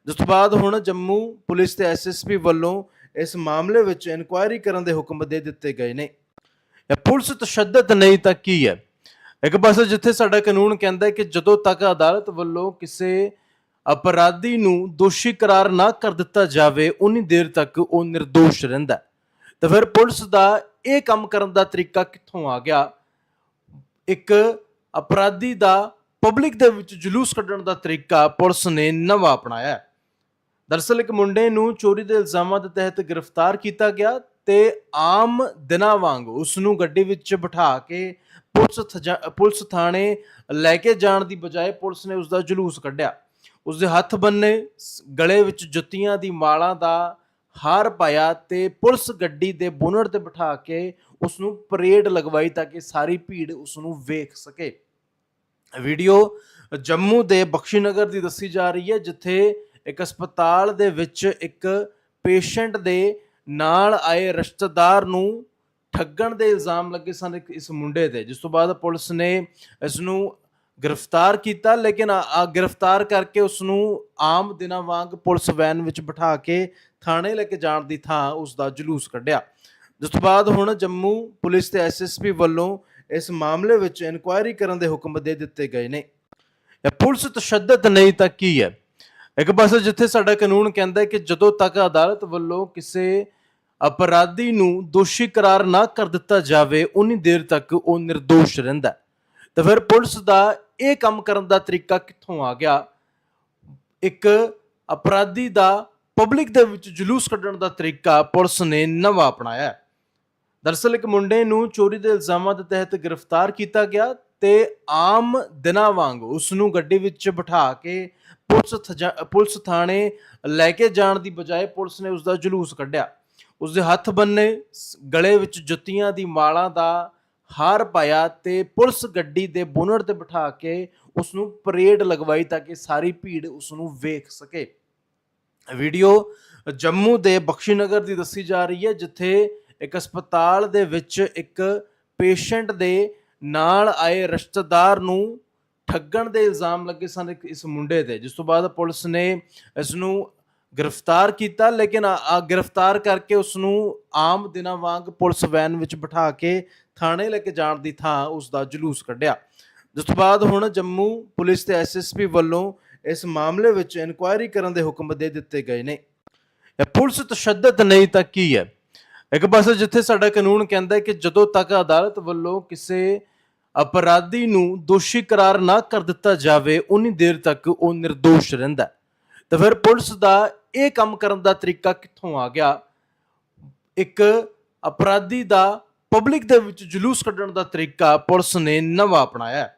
ਜਿਸ ਤੋਂ ਬਾਅਦ ਹੁਣ ਜੰਮੂ ਪੁਲਿਸ ਤੇ ਐਸਐਸਪੀ ਵੱਲੋਂ ਇਸ ਮਾਮਲੇ ਵਿੱਚ ਇਨਕੁਆਇਰੀ ਕਰਨ ਦੇ ਹੁਕਮ ਦੇ ਦਿੱਤੇ ਗਏ ਨੇ। ਇਹ ਪੁਲਿਸ ਤਸ਼ੱਦਦ ਨਹੀਂ ਤਾਂ ਕੀ ਹੈ? ਇੱਕ ਪਾਸੇ ਜਿੱਥੇ ਸਾਡਾ ਕਾਨੂੰਨ ਕਹਿੰਦਾ ਹੈ ਕਿ ਜਦੋਂ ਤੱਕ ਅਦਾਲਤ ਵੱਲੋਂ ਕਿਸੇ ਅਪਰਾਧੀ ਨੂੰ ਦੋਸ਼ੀ ਕਰਾਰ ਨਾ ਕਰ ਦਿੱਤਾ ਜਾਵੇ, ਉਨੀ ਦੇਰ ਤੱਕ ਉਹ નિર્ਦੋਸ਼ ਰਹਿੰਦਾ ਤਾਂ ਫਿਰ ਪੁਲਿਸ ਦਾ ਇਹ ਕੰਮ ਕਰਨ ਦਾ ਤਰੀਕਾ ਕਿੱਥੋਂ ਆ ਗਿਆ? ਇੱਕ ਅਪਰਾਧੀ ਦਾ ਪਬਲਿਕ ਦੇ ਵਿੱਚ ਜਲੂਸ ਕੱਢਣ ਦਾ ਤਰੀਕਾ ਪੁਲਿਸ ਨੇ ਨਵਾਂ ਅਪਣਾਇਆ ਹੈ। ਦਰਅਸਲ ਇੱਕ ਮੁੰਡੇ ਨੂੰ ਚੋਰੀ ਦੇ ਇਲਜ਼ਾਮਾਂ ਦੇ ਤਹਿਤ ਗ੍ਰਿਫਤਾਰ ਕੀਤਾ ਗਿਆ ਤੇ ਆਮ ਦਿਨਾਂ ਵਾਂਗ ਉਸ ਨੂੰ ਗੱਡੀ ਵਿੱਚ ਬਿਠਾ ਕੇ ਪੁਲਿਸ ਥਜਾ- ਪੁਲਿਸ ਥਾਣੇ ਲੈ ਕੇ ਜਾਣ ਦੀ ਬਜਾਏ ਪੁਲਿਸ ਨੇ ਉਸ ਦਾ ਜਲੂਸ ਕੱਢਿਆ। ਉਸ ਦੇ ਹੱਥ ਬੰਨੇ ਸ- ਗਲੇ ਵਿੱਚ ਜੁੱਤੀਆਂ ਦੀ ਮਾਲਾ ਦਾ ਹਾਰ ਪਾਇਆ ਤੇ ਪੁਲਿਸ ਗੱਡੀ ਦੇ ਬੋਨਟ ਤੇ ਬਿਠਾ ਕੇ ਉਸ ਨੂੰ ਪਰੇਡ ਲਗਵਾਈ ਤਾਂ ਕਿ ਸਾਰੀ ਭੀੜ ਉਸ ਨੂੰ ਵੇਖ ਸਕੇ। ਵੀਡੀਓ ਜੰਮੂ ਦੇ ਬਖਸ਼ੀਨਗਰ ਦੀ ਦੱਸੀ ਜਾ ਰਹੀ ਹੈ, ਜਿੱਥੇ ਇੱਕ ਹਸਪਤਾਲ ਦੇ ਵਿੱਚ ਇੱਕ ਪੇਸ਼ੈਂਟ ਦੇ ਨਾਲ ਆਏ ਰਿਸ਼ਤੇਦਾਰ ਨੂੰ ਠੱਗਣ ਦੇ ਇਲਜ਼ਾਮ ਲੱਗੇ ਸਨ ਇੱਕ ਇਸ ਮੁੰਡੇ ਤੇ। ਜਿਸ ਤੋਂ ਬਾਅਦ ਪੁਲਿਸ ਨੇ ਇਸ ਨੂੰ ਗ੍ਰਿਫਤਾਰ ਕੀਤਾ, ਲੇਕਿਨ ਗ੍ਰਿਫਤਾਰ ਕਰਕੇ ਉਸ ਨੂੰ ਆਮ ਦਿਨਾਂ ਵਾਂਗ ਪੁਲਿਸ ਵੈਨ ਵਿੱਚ ਬਿਠਾ ਕੇ ਥਾਣੇ ਲੈ ਕੇ ਜਾਣ ਦੀ ਥਾਂ ਉਸ ਦਾ ਜਲੂਸ ਕੱਢਿਆ। ਜਿਸ ਤੋਂ ਬਾਅਦ ਹੁਣ ਜੰਮੂ ਪੁਲਿਸ ਤੇ ਐਸਐਸਪੀ ਵੱਲੋਂ ਇਸ ਮਾਮਲੇ ਵਿੱਚ ਇਨਕੁਆਇਰੀ ਕਰਨ ਦੇ ਹੁਕਮ ਦੇ ਦਿੱਤੇ ਗਏ ਨੇ। ਇਹ ਪੁਲਿਸ ਤਸ਼ੱਦਦ ਨਹੀਂ ਤਾਂ ਕੀ ਹੈ? ਇੱਕ ਪਾਸੇ ਜਿੱਥੇ ਸਾਡਾ ਕਾਨੂੰਨ ਕਹਿੰਦਾ ਹੈ ਕਿ ਜਦੋਂ ਤੱਕ ਅਦਾਲਤ ਵੱਲੋਂ ਕਿਸੇ ਅਪਰਾਧੀ ਨੂੰ ਦੋਸ਼ੀ ਕਰਾਰ ਨਾ ਕਰ ਦਿੱਤਾ ਜਾਵੇ, ਉਨੀ ਦੇਰ ਤੱਕ ਉਹ નિર્ਦੋਸ਼ ਰਹਿੰਦਾ ਤਾਂ ਫਿਰ ਪੁਲਿਸ ਦਾ ਇਹ ਕੰਮ ਕਰਨ ਦਾ ਤਰੀਕਾ ਕਿੱਥੋਂ ਆ ਗਿਆ? ਇੱਕ ਅਪਰਾਧੀ ਦਾ ਪਬਲਿਕ ਦੇ ਵਿੱਚ ਜਲੂਸ ਕੱਢਣ ਦਾ ਤਰੀਕਾ ਪੁਲਿਸ ਨੇ ਨਵਾਂ ਅਪਣਾਇਆ ਹੈ। ਇੱਕ ਮੁੰਡੇ ਨੂੰ ਚੋਰੀ ਦੇ ਇਲਜ਼ਾਮਾਂ ਦੇ ਤਹਿਤ ਗ੍ਰਿਫਤਾਰ ਕੀਤਾ ਗਿਆ ਤੇ ਆਮ ਦਿਨਾਂ ਵਾਂਗ ਉਸ ਨੂੰ ਗੱਡੀ ਵਿੱਚ ਬਿਠਾ ਕੇ ਪੁਲਿਸ ਥਜਾ- ਪੁਲਿਸ ਥਾਣੇ ਲੈ ਕੇ ਜਾਣ ਦੀ ਬਜਾਏ ਪੁਲਿਸ ਨੇ ਉਸ ਦਾ ਜਲੂਸ ਕੱਢਿਆ। ਉਸ ਦੇ ਹੱਥ ਬੰਨੇ ਗਲੇ ਵਿੱਚ ਜੁੱਤੀਆਂ ਦੀ ਮਾਲਾ ਦਾ ਹਾਰ ਪਾਇਆ ਤੇ ਪੁਲਿਸ ਗੱਡੀ ਦੇ ਬੋਨਟ ਤੇ ਬਿਠਾ ਕੇ ਉਸ ਨੂੰ ਪਰੇਡ ਲਗਵਾਈ ਤਾਂ ਕਿ ਸਾਰੀ ਭੀੜ ਉਸ ਨੂੰ ਵੇਖ ਸਕੇ। ਵੀਡੀਓ ਜੰਮੂ ਦੇ ਬਖਸ਼ੀਨਗਰ ਦੀ ਦੱਸੀ ਜਾ ਰਹੀ ਹੈ, ਜਿੱਥੇ ਇੱਕ ਹਸਪਤਾਲ ਦੇ ਵਿੱਚ ਇੱਕ ਪੇਸ਼ੈਂਟ ਦੇ ਨਾਲ ਆਏ ਰਿਸ਼ਤੇਦਾਰ ਨੂੰ ਠੱਗਣ ਦੇ ਇਲਜ਼ਾਮ ਲੱਗੇ ਸਨ ਇੱਕ ਇਸ ਮੁੰਡੇ ਤੇ। ਜਿਸ ਤੋਂ ਬਾਅਦ ਪੁਲਿਸ ਨੇ ਇਸ ਨੂੰ ਗ੍ਰਿਫਤਾਰ ਕੀਤਾ, ਲੇਕਿਨ ਗ੍ਰਿਫਤਾਰ ਕਰਕੇ ਉਸ ਨੂੰ ਆਮ ਦਿਨਾਂ ਵਾਂਗ ਪੁਲਿਸ ਵੈਨ ਵਿੱਚ ਬਿਠਾ ਕੇ ਥਾਣੇ ਲੈ ਕੇ ਜਾਣ ਦੀ ਥਾਂ ਉਸ ਦਾ ਜਲੂਸ ਕੱਢਿਆ। ਜਿਸ ਤੋਂ ਬਾਅਦ ਹੁਣ ਜੰਮੂ ਪੁਲਿਸ ਤੇ ਐਸਐਸਪੀ ਵੱਲੋਂ ਇਸ ਮਾਮਲੇ ਵਿੱਚ ਇਨਕੁਆਇਰੀ ਕਰਨ ਦੇ ਹੁਕਮ ਦੇ ਦਿੱਤੇ ਗਏ ਨੇ। ਇਹ ਪੁਲਿਸ ਤਸ਼ੱਦਦ ਨਹੀਂ ਤਾਂ ਕੀ ਹੈ? ਇੱਕ ਪਾਸੇ ਜਿੱਥੇ ਸਾਡਾ ਕਾਨੂੰਨ ਕਹਿੰਦਾ ਹੈ ਕਿ ਜਦੋਂ ਤੱਕ ਅਦਾਲਤ ਵੱਲੋਂ ਕਿਸੇ ਅਪਰਾਧੀ ਨੂੰ ਦੋਸ਼ੀ ਕਰਾਰ ਨਾ ਕਰ ਦਿੱਤਾ ਜਾਵੇ, ਉਨੀ ਦੇਰ ਤੱਕ ਉਹ નિર્ਦੋਸ਼ ਰਹਿੰਦਾ ਤਾਂ ਫਿਰ ਪੁਲਿਸ ਦਾ ਇਹ ਕੰਮ ਕਰਨ ਦਾ ਤਰੀਕਾ ਕਿੱਥੋਂ ਆ ਗਿਆ? ਇੱਕ ਅਪਰਾਧੀ ਦਾ ਪਬਲਿਕ ਦੇ ਵਿੱਚ ਜਲੂਸ ਕੱਢਣ ਦਾ ਤਰੀਕਾ ਪੁਲਿਸ ਨੇ ਨਵਾਂ ਅਪਣਾਇਆ। ਹੈ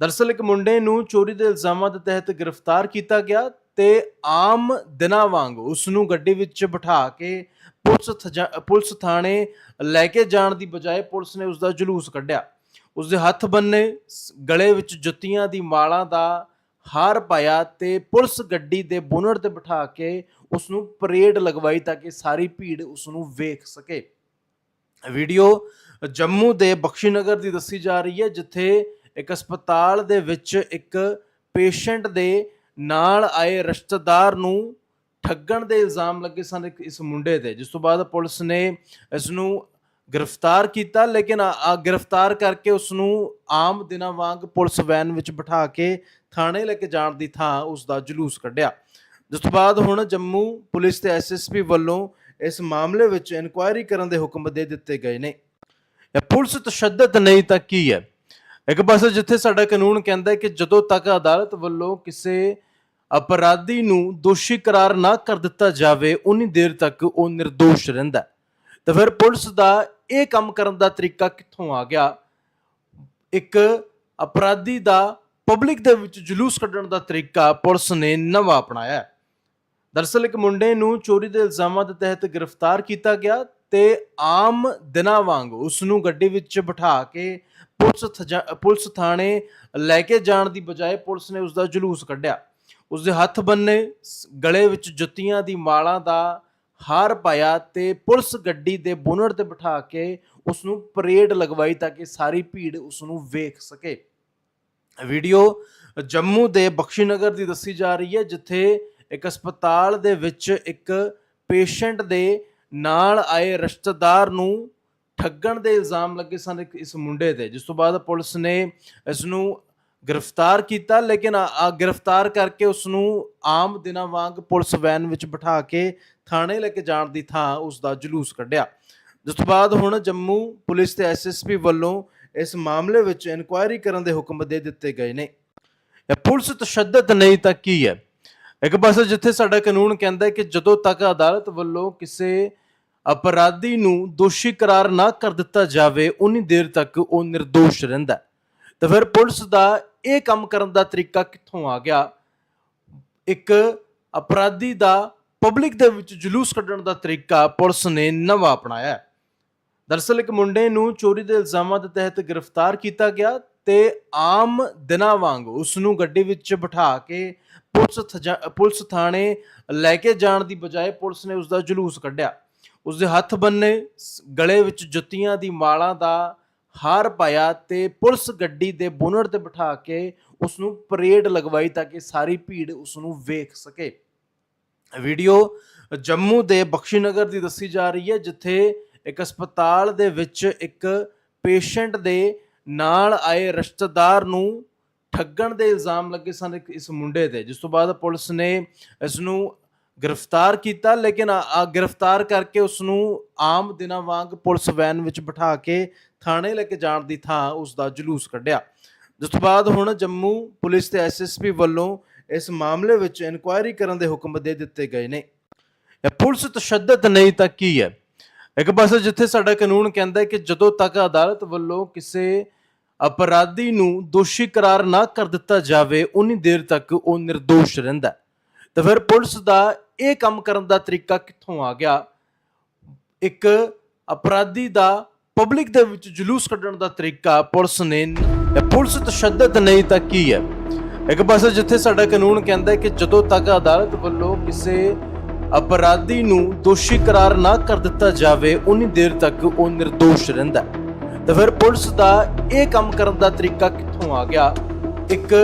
ਦਰਅਸਲ ਇੱਕ ਮੁੰਡੇ ਨੂੰ ਚੋਰੀ ਦੇ ਇਲਜ਼ਾਮਾਂ ਦੇ ਤਹਿਤ ਗ੍ਰਿਫਤਾਰ ਕੀਤਾ ਗਿਆ ਤੇ ਆਮ ਦਿਨਾਂ ਵਾਂਗ ਉਸ ਨੂੰ ਗੱਡੀ ਵਿੱਚ ਬਿਠਾ ਕੇ ਪੁਲਿਸ ਥਜਾ- ਪੁਲਿਸ ਥਾਣੇ ਲੈ ਕੇ ਜਾਣ ਦੀ ਬਜਾਏ ਪੁਲਿਸ ਨੇ ਉਸ ਦਾ ਜਲੂਸ ਕੱਢਿਆ। ਉਸ ਦੇ ਹੱਥ ਬੰਨੇ ਗਲੇ ਵਿੱਚ ਜੁੱਤੀਆਂ ਦੀ ਮਾਲਾ ਦਾ ਹਾਰ ਪਾਇਆ ਤੇ ਪੁਲਿਸ ਗੱਡੀ ਦੇ ਬੋਨਟ ਤੇ ਬਿਠਾ ਕੇ ਉਸ ਨੂੰ ਪਰੇਡ ਲਗਵਾਈ ਤਾਂ ਕਿ ਸਾਰੀ ਭੀੜ ਉਸ ਨੂੰ ਵੇਖ ਸਕੇ। ਵੀਡੀਓ ਜੰਮੂ ਦੇ ਬਖਸ਼ੀਨਗਰ ਦੀ ਦੱਸੀ ਜਾ ਰਹੀ ਹੈ, ਜਿੱਥੇ ਇੱਕ ਹਸਪਤਾਲ ਦੇ ਵਿੱਚ ਇੱਕ ਪੇਸ਼ੈਂਟ ਦੇ ਨਾਲ ਆਏ ਰਿਸ਼ਤੇਦਾਰ ਨੂੰ ਠੱਗਣ ਦੇ ਇਲਜ਼ਾਮ ਲੱਗੇ ਸਨ ਇੱਕ ਇਸ ਮੁੰਡੇ ਤੇ। ਜਿਸ ਤੋਂ ਬਾਅਦ ਪੁਲਿਸ ਨੇ ਇਸ ਨੂੰ ਗ੍ਰਿਫਤਾਰ ਕੀਤਾ, ਲੇਕਿਨ ਗ੍ਰਿਫਤਾਰ ਕਰਕੇ ਉਸ ਨੂੰ ਆਮ ਦਿਨਾਂ ਵਾਂਗ ਪੁਲਿਸ ਵੈਨ ਵਿੱਚ ਬਿਠਾ ਕੇ ਥਾਣੇ ਲੈ ਕੇ ਜਾਣ ਦੀ ਥਾਂ ਉਸ ਦਾ ਜਲੂਸ ਕੱਢਿਆ। ਜਿਸ ਤੋਂ ਬਾਅਦ ਹੁਣ ਜੰਮੂ ਪੁਲਿਸ ਤੇ ਐਸਐਸਪੀ ਵੱਲੋਂ ਇਸ ਮਾਮਲੇ ਵਿੱਚ ਇਨਕੁਆਇਰੀ ਕਰਨ ਦੇ ਹੁਕਮ ਦੇ ਦਿੱਤੇ ਗਏ ਨੇ। ਇਹ ਪੁਲਿਸ ਤਸ਼ੱਦਦ ਨਹੀਂ ਤਾਂ ਕੀ ਹੈ? ਇੱਕ ਪਾਸੇ ਜਿੱਥੇ ਸਾਡਾ ਕਾਨੂੰਨ ਕਹਿੰਦਾ ਹੈ ਕਿ ਜਦੋਂ ਤੱਕ ਅਦਾਲਤ ਵੱਲੋਂ ਕਿਸੇ ਅਪਰਾਧੀ ਨੂੰ ਦੋਸ਼ੀ ਕਰਾਰ ਨਾ ਕਰ ਦਿੱਤਾ ਜਾਵੇ, ਉਨੀ ਦੇਰ ਤੱਕ ਉਹ નિર્ਦੋਸ਼ ਰਹਿੰਦਾ ਤਾਂ ਫਿਰ ਪੁਲਿਸ ਦਾ ਇਹ ਕੰਮ ਕਰਨ ਦਾ ਤਰੀਕਾ ਕਿੱਥੋਂ ਆ ਗਿਆ? ਇੱਕ ਅਪਰਾਧੀ ਦਾ ਪਬਲਿਕ ਦੇ ਵਿੱਚ ਜਲੂਸ ਕੱਢਣ ਦਾ ਤਰੀਕਾ ਪੁਲਿਸ ਨੇ ਨਵਾਂ ਅਪਣਾਇਆ ਹੈ। ਦਰਅਸਲ ਇੱਕ ਮੁੰਡੇ ਨੂੰ ਚੋਰੀ ਦੇ ਇਲਜ਼ਾਮਾਂ ਦੇ ਤਹਿਤ ਗ੍ਰਿਫਤਾਰ ਕੀਤਾ ਗਿਆ ਤੇ ਆਮ ਦਿਨਾਂ ਵਾਂਗ ਉਸ ਨੂੰ ਗੱਡੀ ਵਿੱਚ ਬਿਠਾ ਕੇ ਪੁਲਿਸ ਥਜਾ- ਪੁਲਿਸ ਥਾਣੇ ਲੈ ਕੇ ਜਾਣ ਦੀ ਬਜਾਏ ਪੁਲਿਸ ਨੇ ਉਸ ਦਾ ਜਲੂਸ ਕੱਢਿਆ। ਉਸ ਦੇ ਹੱਥ ਬੰਨੇ ਗਲੇ ਵਿੱਚ ਜੁੱਤੀਆਂ ਦੀ ਮਾਲਾ ਦਾ ਹਾਰ ਪਾਇਆ ਤੇ ਪੁਲਿਸ ਗੱਡੀ ਦੇ ਬੋਨਟ ਤੇ ਬਿਠਾ ਕੇ ਉਸ ਨੂੰ ਪਰੇਡ ਲਗਵਾਈ ਤਾਂ ਕਿ ਸਾਰੀ ਭੀੜ ਉਸ ਨੂੰ ਵੇਖ ਸਕੇ। ਵੀਡੀਓ ਜੰਮੂ ਦੇ ਬਖਸ਼ੀਨਗਰ ਦੀ ਦੱਸੀ ਜਾ ਰਹੀ ਹੈ, ਜਿੱਥੇ ਇੱਕ ਹਸਪਤਾਲ ਦੇ ਵਿੱਚ ਇੱਕ ਪੇਸ਼ੈਂਟ ਦੇ ਨਾਲ ਆਏ ਰਿਸ਼ਤੇਦਾਰ ਨੂੰ ਠੱਗਣ ਦੇ ਇਲਜ਼ਾਮ ਲੱਗੇ ਸਨ ਇੱਕ ਇਸ ਮੁੰਡੇ ਤੇ। ਜਿਸ ਤੋਂ ਬਾਅਦ ਪੁਲਿਸ ਨੇ ਇਸ ਨੂੰ ਗ੍ਰਿਫਤਾਰ ਕੀਤਾ, ਲੇਕਿਨ ਗ੍ਰਿਫਤਾਰ ਕਰਕੇ ਉਸ ਨੂੰ ਆਮ ਦਿਨਾਂ ਵਾਂਗ ਪੁਲਿਸ ਵੈਨ ਵਿੱਚ ਬਿਠਾ ਕੇ ਥਾਣੇ ਲੈ ਕੇ ਜਾਣ ਦੀ ਥਾਂ ਉਸ ਦਾ ਜਲੂਸ ਕੱਢਿਆ। ਜਿਸ ਤੋਂ ਬਾਅਦ ਹੁਣ ਜੰਮੂ ਪੁਲਿਸ ਤੇ ਐਸਐਸਪੀ ਵੱਲੋਂ ਇਸ ਮਾਮਲੇ ਵਿੱਚ ਇਨਕੁਆਇਰੀ ਕਰਨ ਦੇ ਹੁਕਮ ਦੇ ਦਿੱਤੇ ਗਏ ਨੇ। ਪੁਲਿਸ ਤਸ਼ੱਦਦ ਨਹੀਂ ਤਾਂ ਕੀ ਹੈ? ਇੱਕ ਪਾਸੇ ਜਿੱਥੇ ਸਾਡਾ ਕਾਨੂੰਨ ਕਹਿੰਦਾ ਹੈ ਕਿ ਜਦੋਂ ਤੱਕ ਅਦਾਲਤ ਵੱਲੋਂ ਕਿਸੇ ਅਪਰਾਧੀ ਨੂੰ ਦੋਸ਼ੀ ਕਰਾਰ ਨਾ ਕਰ ਦਿੱਤਾ ਜਾਵੇ, ਉਨੀ ਦੇਰ ਤੱਕ ਉਹ નિર્ਦੋਸ਼ ਰਹਿੰਦਾ ਤਾਂ ਫਿਰ ਪੁਲਿਸ ਦਾ ਇਹ ਕੰਮ ਕਰਨ ਦਾ ਤਰੀਕਾ ਕਿੱਥੋਂ ਆ ਗਿਆ? ਇੱਕ ਅਪਰਾਧੀ ਦਾ ਪਬਲਿਕ ਦੇ ਵਿੱਚ ਜਲੂਸ ਕੱਢਣ ਦਾ ਤਰੀਕਾ ਪੁਲਿਸ ਨੇ ਨਵਾਂ ਅਪਣਾਇਆ ਹੈ। ਦਰਅਸਲ ਇੱਕ ਮੁੰਡੇ ਨੂੰ ਚੋਰੀ ਦੇ ਇਲਜ਼ਾਮਾਂ ਦੇ ਤਹਿਤ ਗ੍ਰਿਫਤਾਰ ਕੀਤਾ ਗਿਆ ਤੇ ਆਮ ਦਿਨਾਂ ਵਾਂਗ ਉਸ ਨੂੰ ਗੱਡੀ ਵਿੱਚ ਬਿਠਾ ਕੇ ਪੁਲਿਸ ਥਜਾ- ਪੁਲਿਸ ਥਾਣੇ ਲੈ ਕੇ ਜਾਣ ਦੀ ਬਜਾਏ ਪੁਲਿਸ ਨੇ ਉਸ ਦਾ ਜਲੂਸ ਕੱਢਿਆ। ਉਸ ਦੇ ਹੱਥ ਬੰਨੇ ਗਲੇ ਵਿੱਚ ਜੁੱਤੀਆਂ ਦੀ ਮਾਲਾ ਦਾ ਹਾਰ ਪਾਇਆ ਤੇ ਪੁਲਿਸ ਗੱਡੀ ਦੇ ਬੋਨਟ ਤੇ ਬਿਠਾ ਕੇ ਉਸ ਨੂੰ ਪਰੇਡ ਲਗਵਾਈ ਤਾਂ ਕਿ ਸਾਰੀ ਭੀੜ ਉਸ ਨੂੰ ਵੇਖ ਸਕੇ। ਵੀਡੀਓ ਜੰਮੂ ਦੇ ਬਖਸ਼ੀਨਗਰ ਦੀ ਦੱਸੀ ਜਾ ਰਹੀ ਹੈ, ਜਿੱਥੇ ਇੱਕ ਹਸਪਤਾਲ ਦੇ ਵਿੱਚ ਇੱਕ ਪੇਸ਼ੈਂਟ ਦੇ ਨਾਲ ਆਏ ਰਿਸ਼ਤੇਦਾਰ ਨੂੰ ਠੱਗਣ ਦੇ ਇਲਜ਼ਾਮ ਲੱਗੇ ਸਨ ਇੱਕ ਇਸ ਮੁੰਡੇ ਤੇ। ਜਿਸ ਤੋਂ ਬਾਅਦ ਪੁਲਿਸ ਨੇ ਇਸ ਨੂੰ ਗ੍ਰਿਫਤਾਰ ਕੀਤਾ, ਲੇਕਿਨ ਗ੍ਰਿਫਤਾਰ ਕਰਕੇ ਉਸ ਨੂੰ ਆਮ ਦਿਨਾਂ ਵਾਂਗ ਪੁਲਿਸ ਵੈਨ ਵਿੱਚ ਬਿਠਾ ਕੇ ਥਾਣੇ ਲੈ ਕੇ ਜਾਣ ਦੀ ਥਾਂ ਉਸ ਦਾ ਜਲੂਸ ਕੱਢਿਆ। ਜਿਸ ਤੋਂ ਬਾਅਦ ਹੁਣ ਜੰਮੂ ਪੁਲਿਸ ਤੇ ਐਸਐਸਪੀ ਵੱਲੋਂ ਇਸ ਮਾਮਲੇ ਵਿੱਚ ਇਨਕੁਆਇਰੀ ਕਰਨ ਦੇ ਹੁਕਮ ਦੇ ਦਿੱਤੇ ਗਏ ਨੇ। ਇਹ ਪੁਲਿਸ ਤਸ਼ੱਦਦ ਨਹੀਂ ਤਾਂ ਕੀ ਹੈ? ਇੱਕ ਪਾਸੇ ਜਿੱਥੇ ਸਾਡਾ ਕਾਨੂੰਨ ਕਹਿੰਦਾ ਹੈ ਕਿ ਜਦੋਂ ਤੱਕ ਅਦਾਲਤ ਵੱਲੋਂ ਕਿਸੇ ਅਪਰਾਧੀ ਨੂੰ ਦੋਸ਼ੀ ਕਰਾਰ ਨਾ ਕਰ ਦਿੱਤਾ ਜਾਵੇ, ਉਨੀ ਦੇਰ ਤੱਕ ਉਹ નિર્ਦੋਸ਼ ਰਹਿੰਦਾ ਤਾਂ ਫਿਰ ਪੁਲਿਸ ਦਾ ਇਹ ਕੰਮ ਕਰਨ ਦਾ ਤਰੀਕਾ ਕਿੱਥੋਂ ਆ ਗਿਆ? ਇੱਕ ਅਪਰਾਧੀ ਦਾ ਪਬਲਿਕ ਦੇ ਵਿੱਚ ਜਲੂਸ ਕੱਢਣ ਦਾ ਤਰੀਕਾ ਪੁਲਿਸ ਨੇ ਪੁਲਿਸ ਤਸ਼ੱਦਦ ਨਹੀਂ ਤਾਂ ਕੀ ਹੈ? ਇੱਕ ਪਾਸੇ ਜਿੱਥੇ ਸਾਡਾ ਕਾਨੂੰਨ ਕਹਿੰਦਾ ਕਿ ਜਦੋਂ ਤੱਕ ਅਦਾਲਤ ਵੱਲੋਂ ਕਿਸੇ ਅਪਰਾਧੀ ਨੂੰ ਦੋਸ਼ੀ ਕਰਾਰ ਨਾ ਕਰ ਦਿੱਤਾ ਜਾਵੇ, ਉਨੀ ਦੇਰ ਤੱਕ ਉਹ નિર્ਦੋਸ਼ ਰਹਿੰਦਾ ਤਾਂ ਫਿਰ ਪੁਲਿਸ ਦਾ ਇਹ ਕੰਮ ਕਰਨ ਦਾ ਤਰੀਕਾ ਕਿੱਥੋਂ ਆ ਗਿਆ? ਇੱਕ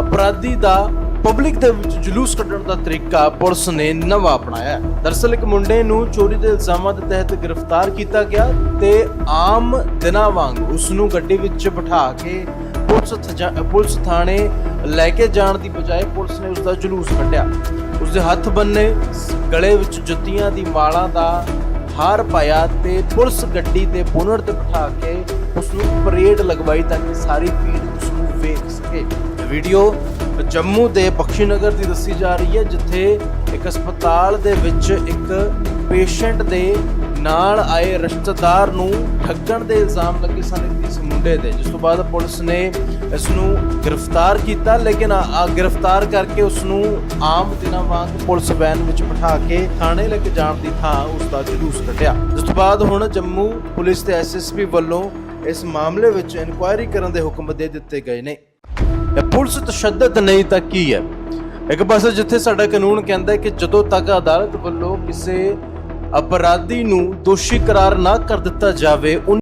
ਅਪਰਾਧੀ ਦਾ ਪਬਲਿਕ ਦੇ ਵਿੱਚ ਜਲੂਸ ਕੱਢਣ ਦਾ ਤਰੀਕਾ ਪੁਲਿਸ ਨੇ ਨਵਾਂ ਅਪਣਾਇਆ ਹੈ। ਦਰਅਸਲ ਇੱਕ ਮੁੰਡੇ ਨੂੰ ਚੋਰੀ ਦੇ ਇਲਜ਼ਾਮਾਂ ਦੇ ਤਹਿਤ ਗ੍ਰਿਫਤਾਰ ਕੀਤਾ ਗਿਆ ਤੇ ਆਮ ਦਿਨਾਂ ਵਾਂਗ ਉਸ ਨੂੰ ਗੱਡੀ ਵਿੱਚ ਬਿਠਾ ਕੇ ਪੁਲਿਸ ਪੁਲਿਸ ਥਾਣੇ ਲੈ ਕੇ ਜਾਣ ਦੀ ਬਜਾਏ ਪੁਲਿਸ ਨੇ ਉਸ ਦਾ ਜਲੂਸ ਕੱਢਿਆ ਉਸ ਦੇ ਹੱਥ ਬੰਨੇ ਗਲੇ ਵਿੱਚ ਜੁੱਤੀਆਂ ਦੀ ਮਾਲਾ ਦਾ ਹਾਰ ਪਾਇਆ ਤੇ ਪੁਲਿਸ ਗੱਡੀ ਦੇ ਬੋਨਟ ਤੇ ਬਿਠਾ ਕੇ ਉਸ ਨੂੰ ਪਰੇਡ ਲਗਵਾਈ ਤਾਂ ਕਿ ਸਾਰੀ ਭੀੜ ਉਸ ਨੂੰ ਵੇਖ ਸਕੇ ਵੀਡੀਓ ਜੰਮੂ ਦੇ ਬਖਸ਼ੀਨਗਰ ਦੀ ਦੱਸੀ ਜਾ ਰਹੀ ਹੈ, ਜਿੱਥੇ ਇੱਕ ਹਸਪਤਾਲ ਦੇ ਵਿੱਚ ਇੱਕ ਪੇਸ਼ੈਂਟ ਦੇ ਨਾਲ ਆਏ ਰਿਸ਼ਤੇਦਾਰ ਨੂੰ ਠੱਗਣ ਦੇ ਇਲਜ਼ਾਮ ਲੱਗੇ ਸਨ ਇਸ ਮੁੰਡੇ ਦੇ। ਜਿਸ ਤੋਂ ਬਾਅਦ ਪੁਲਿਸ ਨੇ ਇਸ ਨੂੰ ਗ੍ਰਿਫਤਾਰ ਕੀਤਾ, ਲੇਕਿਨ ਆ ਗ੍ਰਿਫਤਾਰ ਕਰਕੇ ਉਸ ਨੂੰ ਆਮ ਦਿਨਾਂ ਵਾਂਗ ਪੁਲਿਸ ਵੈਨ ਵਿੱਚ ਬਿਠਾ ਕੇ ਥਾਣੇ ਲੈ ਕੇ ਜਾਣ ਦੀ ਥਾਂ ਉਸ ਦਾ ਜਲੂਸ ਕੱਢਿਆ। ਜਿਸ ਤੋਂ ਬਾਅਦ ਹੁਣ ਜੰਮੂ ਪੁਲਿਸ ਤੇ ਐਸਐਸਪੀ ਵੱਲੋਂ ਇਸ ਮਾਮਲੇ ਵਿੱਚ ਇਨਕੁਆਇਰੀ ਕਰਨ ਦੇ ਹੁਕਮ ਦੇ ਦਿੱਤੇ ਗਏ ਨੇ। ਪੁਲਿਸ ਤਸ਼ੱਦਦ ਨਹੀਂ ਤਾਂ ਕੀ ਹੈ? ਇੱਕ ਪਾਸੇ ਜਿੱਥੇ ਸਾਡਾ ਕਾਨੂੰਨ ਕਹਿੰਦਾ ਹੈ ਕਿ ਜਦੋਂ ਤੱਕ ਅਦਾਲਤ ਵੱਲੋਂ ਕਿਸੇ ਅਪਰਾਧੀ ਨੂੰ ਦੋਸ਼ੀ ਕਰਾਰ ਨਾ ਕਰ ਦਿੱਤਾ ਜਾਵੇ